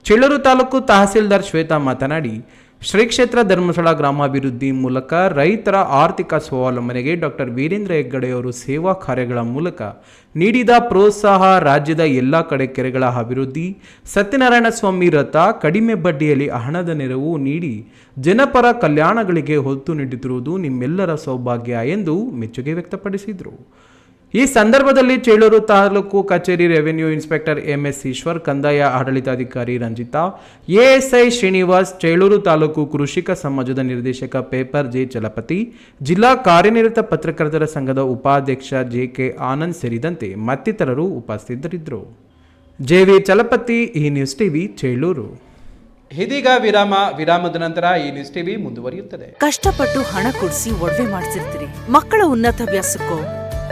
ಚೆಳ್ಳೂರು ತಾಲೂಕು ತಹಸೀಲ್ದಾರ್ ಶ್ವೇತಾ ಮಾತನಾಡಿ, ಶ್ರೀ ಕ್ಷೇತ್ರ ಧರ್ಮಸ್ಥಳ ಗ್ರಾಮಾಭಿವೃದ್ಧಿ ಮೂಲಕ ರೈತರ ಆರ್ಥಿಕ ಸ್ವಾವಲಂಬನೆಗೆ ಡಾಕ್ಟರ್ ವೀರೇಂದ್ರ ಹೆಗ್ಗಡೆಯವರು ಸೇವಾ ಕಾರ್ಯಗಳ ಮೂಲಕ ನೀಡಿದ ಪ್ರೋತ್ಸಾಹ ರಾಜ್ಯದ ಎಲ್ಲ ಕಡೆ ಕೆರೆಗಳ ಅಭಿವೃದ್ಧಿ, ಸತ್ಯನಾರಾಯಣ ಸ್ವಾಮಿ ರಥ ಕಡಿಮೆ ಬಡ್ಡಿಯಲ್ಲಿ ಹಣದ ನೆರವು ನೀಡಿ ಜನಪರ ಕಲ್ಯಾಣಗಳಿಗೆ ಹೊತ್ತು ನೀಡುತ್ತಿರುವುದು ನಿಮ್ಮೆಲ್ಲರ ಸೌಭಾಗ್ಯ ಎಂದು ಮೆಚ್ಚುಗೆ ವ್ಯಕ್ತಪಡಿಸಿದರು. ಈ ಸಂದರ್ಭದಲ್ಲಿ ಚೇಳೂರು ತಾಲೂಕು ಕಚೇರಿ ರೆವಿನ್ಯೂ ಇನ್ಸ್ಪೆಕ್ಟರ್ ಎಂಎಸ್ ಈಶ್ವರ್ ಕಂದಾಯ ಆಡಳಿತಾಧಿಕಾರಿ ರಂಜಿತಾ ಎಎಸ್ಐ ಶ್ರೀನಿವಾಸ್ ಚೇಳೂರು ತಾಲೂಕು ಕೃಷಿಕ ಸಮಾಜದ ನಿರ್ದೇಶಕ ಪೇಪರ್ ಜೆ ಚಲಪತಿ ಜಿಲ್ಲಾ ಕಾರ್ಯನಿರತ ಪತ್ರಕರ್ತರ ಸಂಘದ ಉಪಾಧ್ಯಕ್ಷ ಜೆ ಕೆ ಆನಂದ್ ಸೇರಿದಂತೆ ಮತ್ತಿತರರು ಉಪಸ್ಥಿತರಿದ್ದರು. ಜೆವಿ ಚಲಪತಿ ಈ ನ್ಯೂಸ್ ಟಿವಿ ಚೇಳೂರು. ಇದೀಗ ವಿರಾಮ ವಿರಾಮದ ನಂತರ ಈ ನ್ಯೂಸ್ ಟಿವಿ ಮುಂದುವರಿಯುತ್ತದೆ. ಕಷ್ಟಪಟ್ಟು ಹಣ ಕೊಡಿಸಿ ಒಡವೆ ಮಾಡಿಸಿರ್ತೀರಿ. ಮಕ್ಕಳ ಉನ್ನತ ಉನ್ನತಾಭ್ಯಾಸಕ್ಕೋ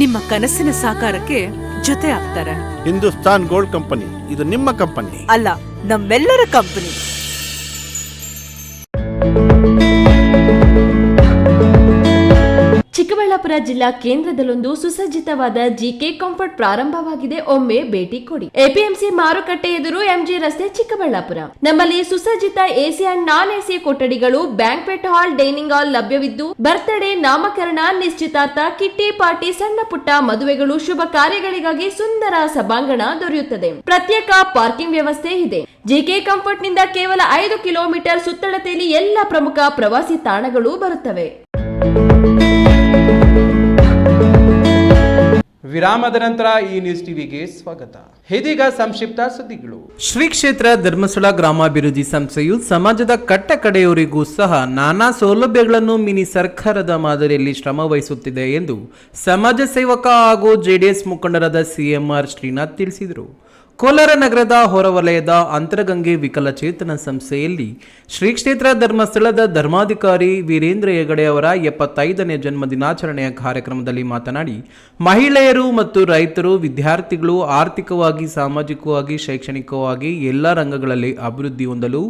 ನಿಮ್ಮ ಕನಸಿನ ಸಾಕಾರಕ್ಕೆ ಜೊತೆ ಆಗ್ತಾರೆ. ಹಿಂದೂಸ್ತಾನ್ ಗೋಲ್ಡ್ ಕಂಪನಿ ಇದು ನಿಮ್ಮ ಕಂಪನಿ. ಅಲ್ಲ ನಮ್ಮೆಲ್ಲರ ಕಂಪನಿ. ಚಿಕ್ಕಬಳ್ಳಾಪುರ ಜಿಲ್ಲಾ ಕೇಂದ್ರದಲ್ಲೊಂದು ಸುಸಜ್ಜಿತವಾದ ಜಿಕೆ ಕಂಫರ್ಟ್ ಪ್ರಾರಂಭವಾಗಿದೆ. ಒಮ್ಮೆ ಭೇಟಿ ಕೊಡಿ. ಎಪಿಎಂಸಿ ಮಾರುಕಟ್ಟೆ ಎದುರು ಎಂಜಿ ರಸ್ತೆ ಚಿಕ್ಕಬಳ್ಳಾಪುರ. ನಮ್ಮಲ್ಲಿ ಸುಸಜ್ಜಿತ ಎಸಿ ಅಂಡ್ ನಾನ್ ಎಸಿ ಕೊಠಡಿಗಳು ಬ್ಯಾಂಕ್ವೆಟ್ ಹಾಲ್, ಡೈನಿಂಗ್ ಹಾಲ್ ಲಭ್ಯವಿದ್ದು, ಬರ್ತ್ಡೇ, ನಾಮಕರಣ, ನಿಶ್ಚಿತಾರ್ಥ, ಕಿಟ್ಟಿ ಪಾರ್ಟಿ, ಸಣ್ಣ ಪುಟ್ಟ ಮದುವೆಗಳು, ಶುಭ ಕಾರ್ಯಗಳಿಗಾಗಿ ಸುಂದರ ಸಭಾಂಗಣ ದೊರೆಯುತ್ತದೆ. ಪ್ರತ್ಯೇಕ ಪಾರ್ಕಿಂಗ್ ವ್ಯವಸ್ಥೆ ಇದೆ. ಜಿಕೆ ಕಂಫರ್ಟ್ನಿಂದ ಕೇವಲ ಐದು ಕಿಲೋಮೀಟರ್ ಸುತ್ತಳತೆಯಲ್ಲಿ ಎಲ್ಲ ಪ್ರಮುಖ ಪ್ರವಾಸಿ ತಾಣಗಳು ಬರುತ್ತವೆ. ವಿರಾಮದ ನಂತರ ಈ ನ್ಯೂಸ್ ಟಿವಿಗೆ ಸ್ವಾಗತ. ಇದೀಗ ಸಂಕ್ಷಿಪ್ತ ಸುದ್ದಿಗಳು. ಶ್ರೀ ಕ್ಷೇತ್ರ ಧರ್ಮಸ್ಥಳ ಗ್ರಾಮಾಭಿವೃದ್ಧಿ ಸಂಸ್ಥೆಯು ಸಮಾಜದ ಕಟ್ಟ ಕಡೆಯವರಿಗೂ ಸಹ ನಾನಾ ಸೌಲಭ್ಯಗಳನ್ನು ಮಿನಿ ಸರ್ಕಾರದ ಮಾದರಿಯಲ್ಲಿ ಶ್ರಮ ವಹಿಸುತ್ತಿದೆ ಎಂದು ಸಮಾಜ ಸೇವಕ ಹಾಗೂ ಜೆಡಿಎಸ್ ಮುಖಂಡರಾದ ಸಿಎಂಆರ್ ಶ್ರೀನಾಥ್ ತಿಳಿಸಿದರು. ಕೋಲಾರ ನಗರದ ಹೊರವಲಯದ ಅಂತರಗಂಗೆ ವಿಕಲಚೇತನ ಸಂಸ್ಥೆಯಲ್ಲಿ ಶ್ರೀ ಕ್ಷೇತ್ರ ಧರ್ಮಸ್ಥಳದ ಧರ್ಮಾಧಿಕಾರಿ ವೀರೇಂದ್ರ ಹೆಗಡೆ ಅವರ ಎಪ್ಪತ್ತೈದನೇ ಜನ್ಮ ದಿನಾಚರಣೆಯ ಕಾರ್ಯಕ್ರಮದಲ್ಲಿ ಮಾತನಾಡಿ, ಮಹಿಳೆಯರು ಮತ್ತು ರೈತರು, ವಿದ್ಯಾರ್ಥಿಗಳು ಆರ್ಥಿಕವಾಗಿ, ಸಾಮಾಜಿಕವಾಗಿ, ಶೈಕ್ಷಣಿಕವಾಗಿ ಎಲ್ಲ ರಂಗಗಳಲ್ಲಿ ಅಭಿವೃದ್ಧಿ ಹೊಂದಲು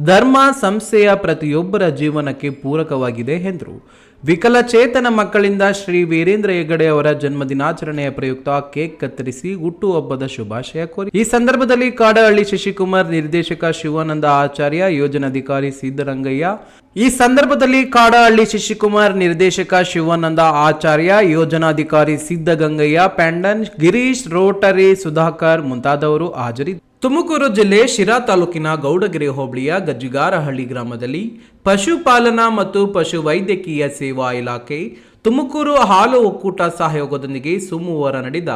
ಧರ್ಮ ಸಂಸ್ಥೆಯ ಪ್ರತಿಯೊಬ್ಬರ ಜೀವನಕ್ಕೆ ಪೂರಕವಾಗಿದೆ ಎಂದರು. ವಿಕಲಚೇತನ ಮಕ್ಕಳಿಂದ ಶ್ರೀ ವೀರೇಂದ್ರ ಹೆಗಡೆ ಅವರ ಜನ್ಮ ದಿನಾಚರಣೆಯ ಪ್ರಯುಕ್ತ ಕೇಕ್ ಕತ್ತರಿಸಿ ಹುಟ್ಟುಹಬ್ಬದ ಶುಭಾಶಯ ಕೋರಿ. ಈ ಸಂದರ್ಭದಲ್ಲಿ ಕಾಡಹಳ್ಳಿ ಶಶಿಕುಮಾರ್, ನಿರ್ದೇಶಕ ಶಿವಾನಂದ ಆಚಾರ್ಯ, ಯೋಜನಾಧಿಕಾರಿ ಸಿದ್ದರಂಗಯ್ಯ. ಈ ಸಂದರ್ಭದಲ್ಲಿ ಕಾಡಹಳ್ಳಿ ಶಶಿಕುಮಾರ್, ನಿರ್ದೇಶಕ ಶಿವಾನಂದ ಆಚಾರ್ಯ, ಯೋಜನಾಧಿಕಾರಿ ಸಿದ್ದಗಂಗಯ್ಯ ಪ್ಯಾಂಡನ್ ಗಿರೀಶ್, ರೋಟರಿ ಸುಧಾಕರ್ ಮುಂತಾದವರು ಹಾಜರಿದ್ದರು ತುಮಕೂರು ಜಿಲ್ಲೆ ಶಿರಾ ತಾಲೂಕಿನ ಗೌಡಗೆರೆ ಹೋಬಳಿಯ ಗಜ್ಜಿಗಾರಹಳ್ಳಿ ಗ್ರಾಮದಲ್ಲಿ ಪಶುಪಾಲನಾ ಮತ್ತು ಪಶು ವೈದ್ಯಕೀಯ ಸೇವಾ ಇಲಾಖೆ, ತುಮಕೂರು ಹಾಲು ಒಕ್ಕೂಟ ಸಹಯೋಗದೊಂದಿಗೆ ಸೋಮವಾರ ನಡೆದ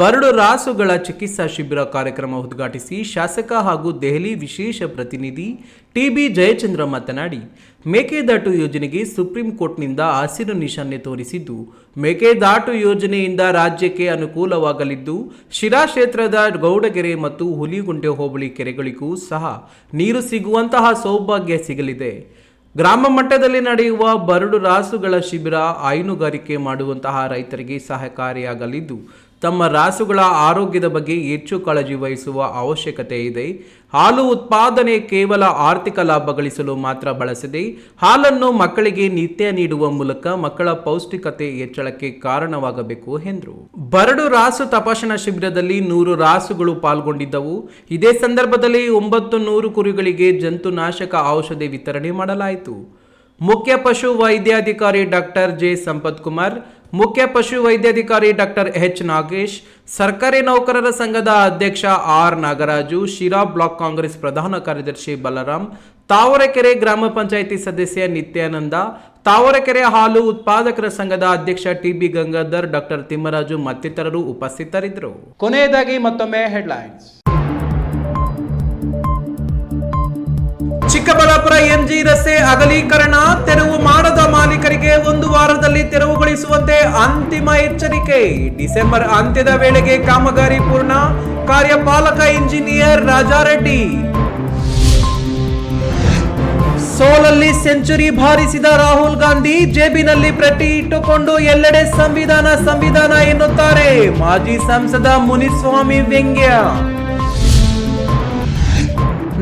ಬರಡು ರಾಸುಗಳ ಚಿಕಿತ್ಸಾ ಶಿಬಿರ ಕಾರ್ಯಕ್ರಮ ಉದ್ಘಾಟಿಸಿ ಶಾಸಕ ಹಾಗೂ ದೆಹಲಿ ವಿಶೇಷ ಪ್ರತಿನಿಧಿ ಟಿಬಿ ಜಯಚಂದ್ರ ಮಾತನಾಡಿ ಮೇಕೆದಾಟು ಯೋಜನೆಗೆ ಸುಪ್ರೀಂ ಕೋರ್ಟ್ನಿಂದ ಹಸಿರು ನಿಶಾನೆ ತೋರಿಸಿದ್ದು, ಮೇಕೆದಾಟು ಯೋಜನೆಯಿಂದ ರಾಜ್ಯಕ್ಕೆ ಅನುಕೂಲವಾಗಲಿದ್ದು ಶಿರಾ ಕ್ಷೇತ್ರದ ಗೌಡಗೆರೆ ಮತ್ತು ಹುಲಿಗುಂಟೆ ಹೋಬಳಿ ಕೆರೆಗಳಿಗೂ ಸಹ ನೀರು ಸಿಗುವಂತಹ ಸೌಭಾಗ್ಯ ಸಿಗಲಿದೆ. ಗ್ರಾಮ ಮಟ್ಟದಲ್ಲಿ ನಡೆಯುವ ಬರಡು ರಾಸುಗಳ ಶಿಬಿರ ಹೈನುಗಾರಿಕೆ ಮಾಡುವಂತಹ ರೈತರಿಗೆ ಸಹಕಾರಿಯಾಗಲಿದ್ದು, ತಮ್ಮ ರಾಸುಗಳ ಆರೋಗ್ಯದ ಬಗ್ಗೆ ಹೆಚ್ಚು ಕಾಳಜಿ ವಹಿಸುವ ಅವಶ್ಯಕತೆ ಇದೆ. ಹಾಲು ಉತ್ಪಾದನೆ ಕೇವಲ ಆರ್ಥಿಕ ಲಾಭ ಗಳಿಸಲು ಮಾತ್ರ ಬಳಸದೆ ಹಾಲನ್ನು ಮಕ್ಕಳಿಗೆ ನಿತ್ಯ ನೀಡುವ ಮೂಲಕ ಮಕ್ಕಳ ಪೌಷ್ಟಿಕತೆ ಹೆಚ್ಚಳಕ್ಕೆ ಕಾರಣವಾಗಬೇಕು ಎಂದರು. ಬರಡು ರಾಸು ತಪಾಸಣಾ ಶಿಬಿರದಲ್ಲಿ ನೂರು ರಾಸುಗಳು ಪಾಲ್ಗೊಂಡಿದ್ದವು. ಇದೇ ಸಂದರ್ಭದಲ್ಲಿ ಒಂಬತ್ತು ನೂರು ಕುರಿಗಳಿಗೆ ಜಂತುನಾಶಕ ಔಷಧಿ ವಿತರಣೆ ಮಾಡಲಾಯಿತು. ಮುಖ್ಯ ಪಶು ವೈದ್ಯಾಧಿಕಾರಿ ಡಾಕ್ಟರ್ ಜೆ ಸಂಪತ್ ಕುಮಾರ್ ಮುಖ್ಯ ಪಶು ವೈದ್ಯಾಧಿಕಾರಿ ಡಾಕ್ಟರ್ ಎಚ್ ನಾಗೇಶ್, ಸರ್ಕಾರಿ ನೌಕರರ ಸಂಘದ ಅಧ್ಯಕ್ಷ ಆರ್ ನಾಗರಾಜು, ಶಿರಾ ಬ್ಲಾಕ್ ಕಾಂಗ್ರೆಸ್ ಪ್ರಧಾನ ಕಾರ್ಯದರ್ಶಿ ಬಲರಾಮ್ ತಾವರೆಕೆರೆ ಗ್ರಾಮ ಪಂಚಾಯಿತಿ ಸದಸ್ಯ ನಿತ್ಯಾನಂದ, ತಾವರೆಕೆರೆ ಹಾಲು ಉತ್ಪಾದಕರ ಸಂಘದ ಅಧ್ಯಕ್ಷ T B Gangadhar, doctor Thimmaraju ಮತ್ತಿತರರು ಉಪಸ್ಥಿತರಿದ್ದರು. ಕೊನೆಯದಾಗಿ ಮತ್ತೊಮ್ಮೆ ಹೆಡ್ಲೈನ್ಸ್ ಚಿಕ್ಕಬಳ್ಳಾಪುರ ಎಂಜಿ ರಸ್ತೆ ಅಗಲೀಕರಣ ತೆರವು ಮಾಡದ ಮಾಲೀಕರಿಗೆ ಒಂದು ವಾರದಲ್ಲಿ ತೆರವುಗೊಳಿಸುವಂತೆ ಅಂತಿಮ ಎಚ್ಚರಿಕೆ. ಡಿಸೆಂಬರ್ ಅಂತ್ಯದ ವೇಳೆಗೆ ಕಾಮಗಾರಿ ಪೂರ್ಣ. ಕಾರ್ಯಪಾಲಕ ಇಂಜಿನಿಯರ್ ರಾಜಾರೆಡ್ಡಿ. ಸೋಲಲ್ಲಿ ಸೆಂಚುರಿ ಬಾರಿಸಿದ ರಾಹುಲ್ ಗಾಂಧಿ ಜೇಬಿನಲ್ಲಿ ಪ್ರತಿ ಇಟ್ಟುಕೊಂಡು ಎಲ್ಲೆಡೆ ಸಂವಿಧಾನ ಸಂವಿಧಾನ ಎನ್ನುತ್ತಾರೆ. ಮಾಜಿ ಸಂಸದ ಮುನಿಸ್ವಾಮಿ ವ್ಯಂಗ್ಯ.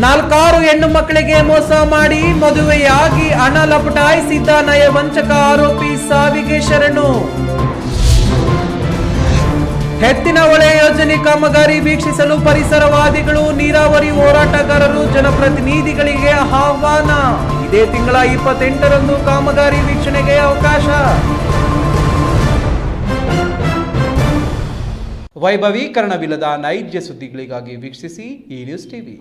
ನಾಲ್ಕಾರು ಹೆಣ್ಣು ಮಕ್ಕಳಿಗೆ ಮೋಸ ಮಾಡಿ ಮದುವೆಯಾಗಿ ಹಣ ಲಪಟಾಯಿಸಿದ್ದ ನಯವಂಚಕ ಆರೋಪಿ ಸಾವಿಗೆ ಶರಣು. ಹೆತ್ತಿನ ಹೊಳೆ ಯೋಜನೆ ಕಾಮಗಾರಿ ವೀಕ್ಷಿಸಲು ಪರಿಸರವಾದಿಗಳು, ನೀರಾವರಿ ಹೋರಾಟಗಾರರು, ಜನಪ್ರತಿನಿಧಿಗಳಿಗೆ ಆಹ್ವಾನ. ಇದೇ ತಿಂಗಳ ಇಪ್ಪತ್ತೆಂಟರಂದು ಕಾಮಗಾರಿ ವೀಕ್ಷಣೆಗೆ ಅವಕಾಶ. ವೈಭವೀಕರಣವಿಲ್ಲದ ನೈಜ ಸುದ್ದಿಗಳಿಗಾಗಿ ವೀಕ್ಷಿಸಿ ಈ ನ್ಯೂಸ್ ಟಿವಿ.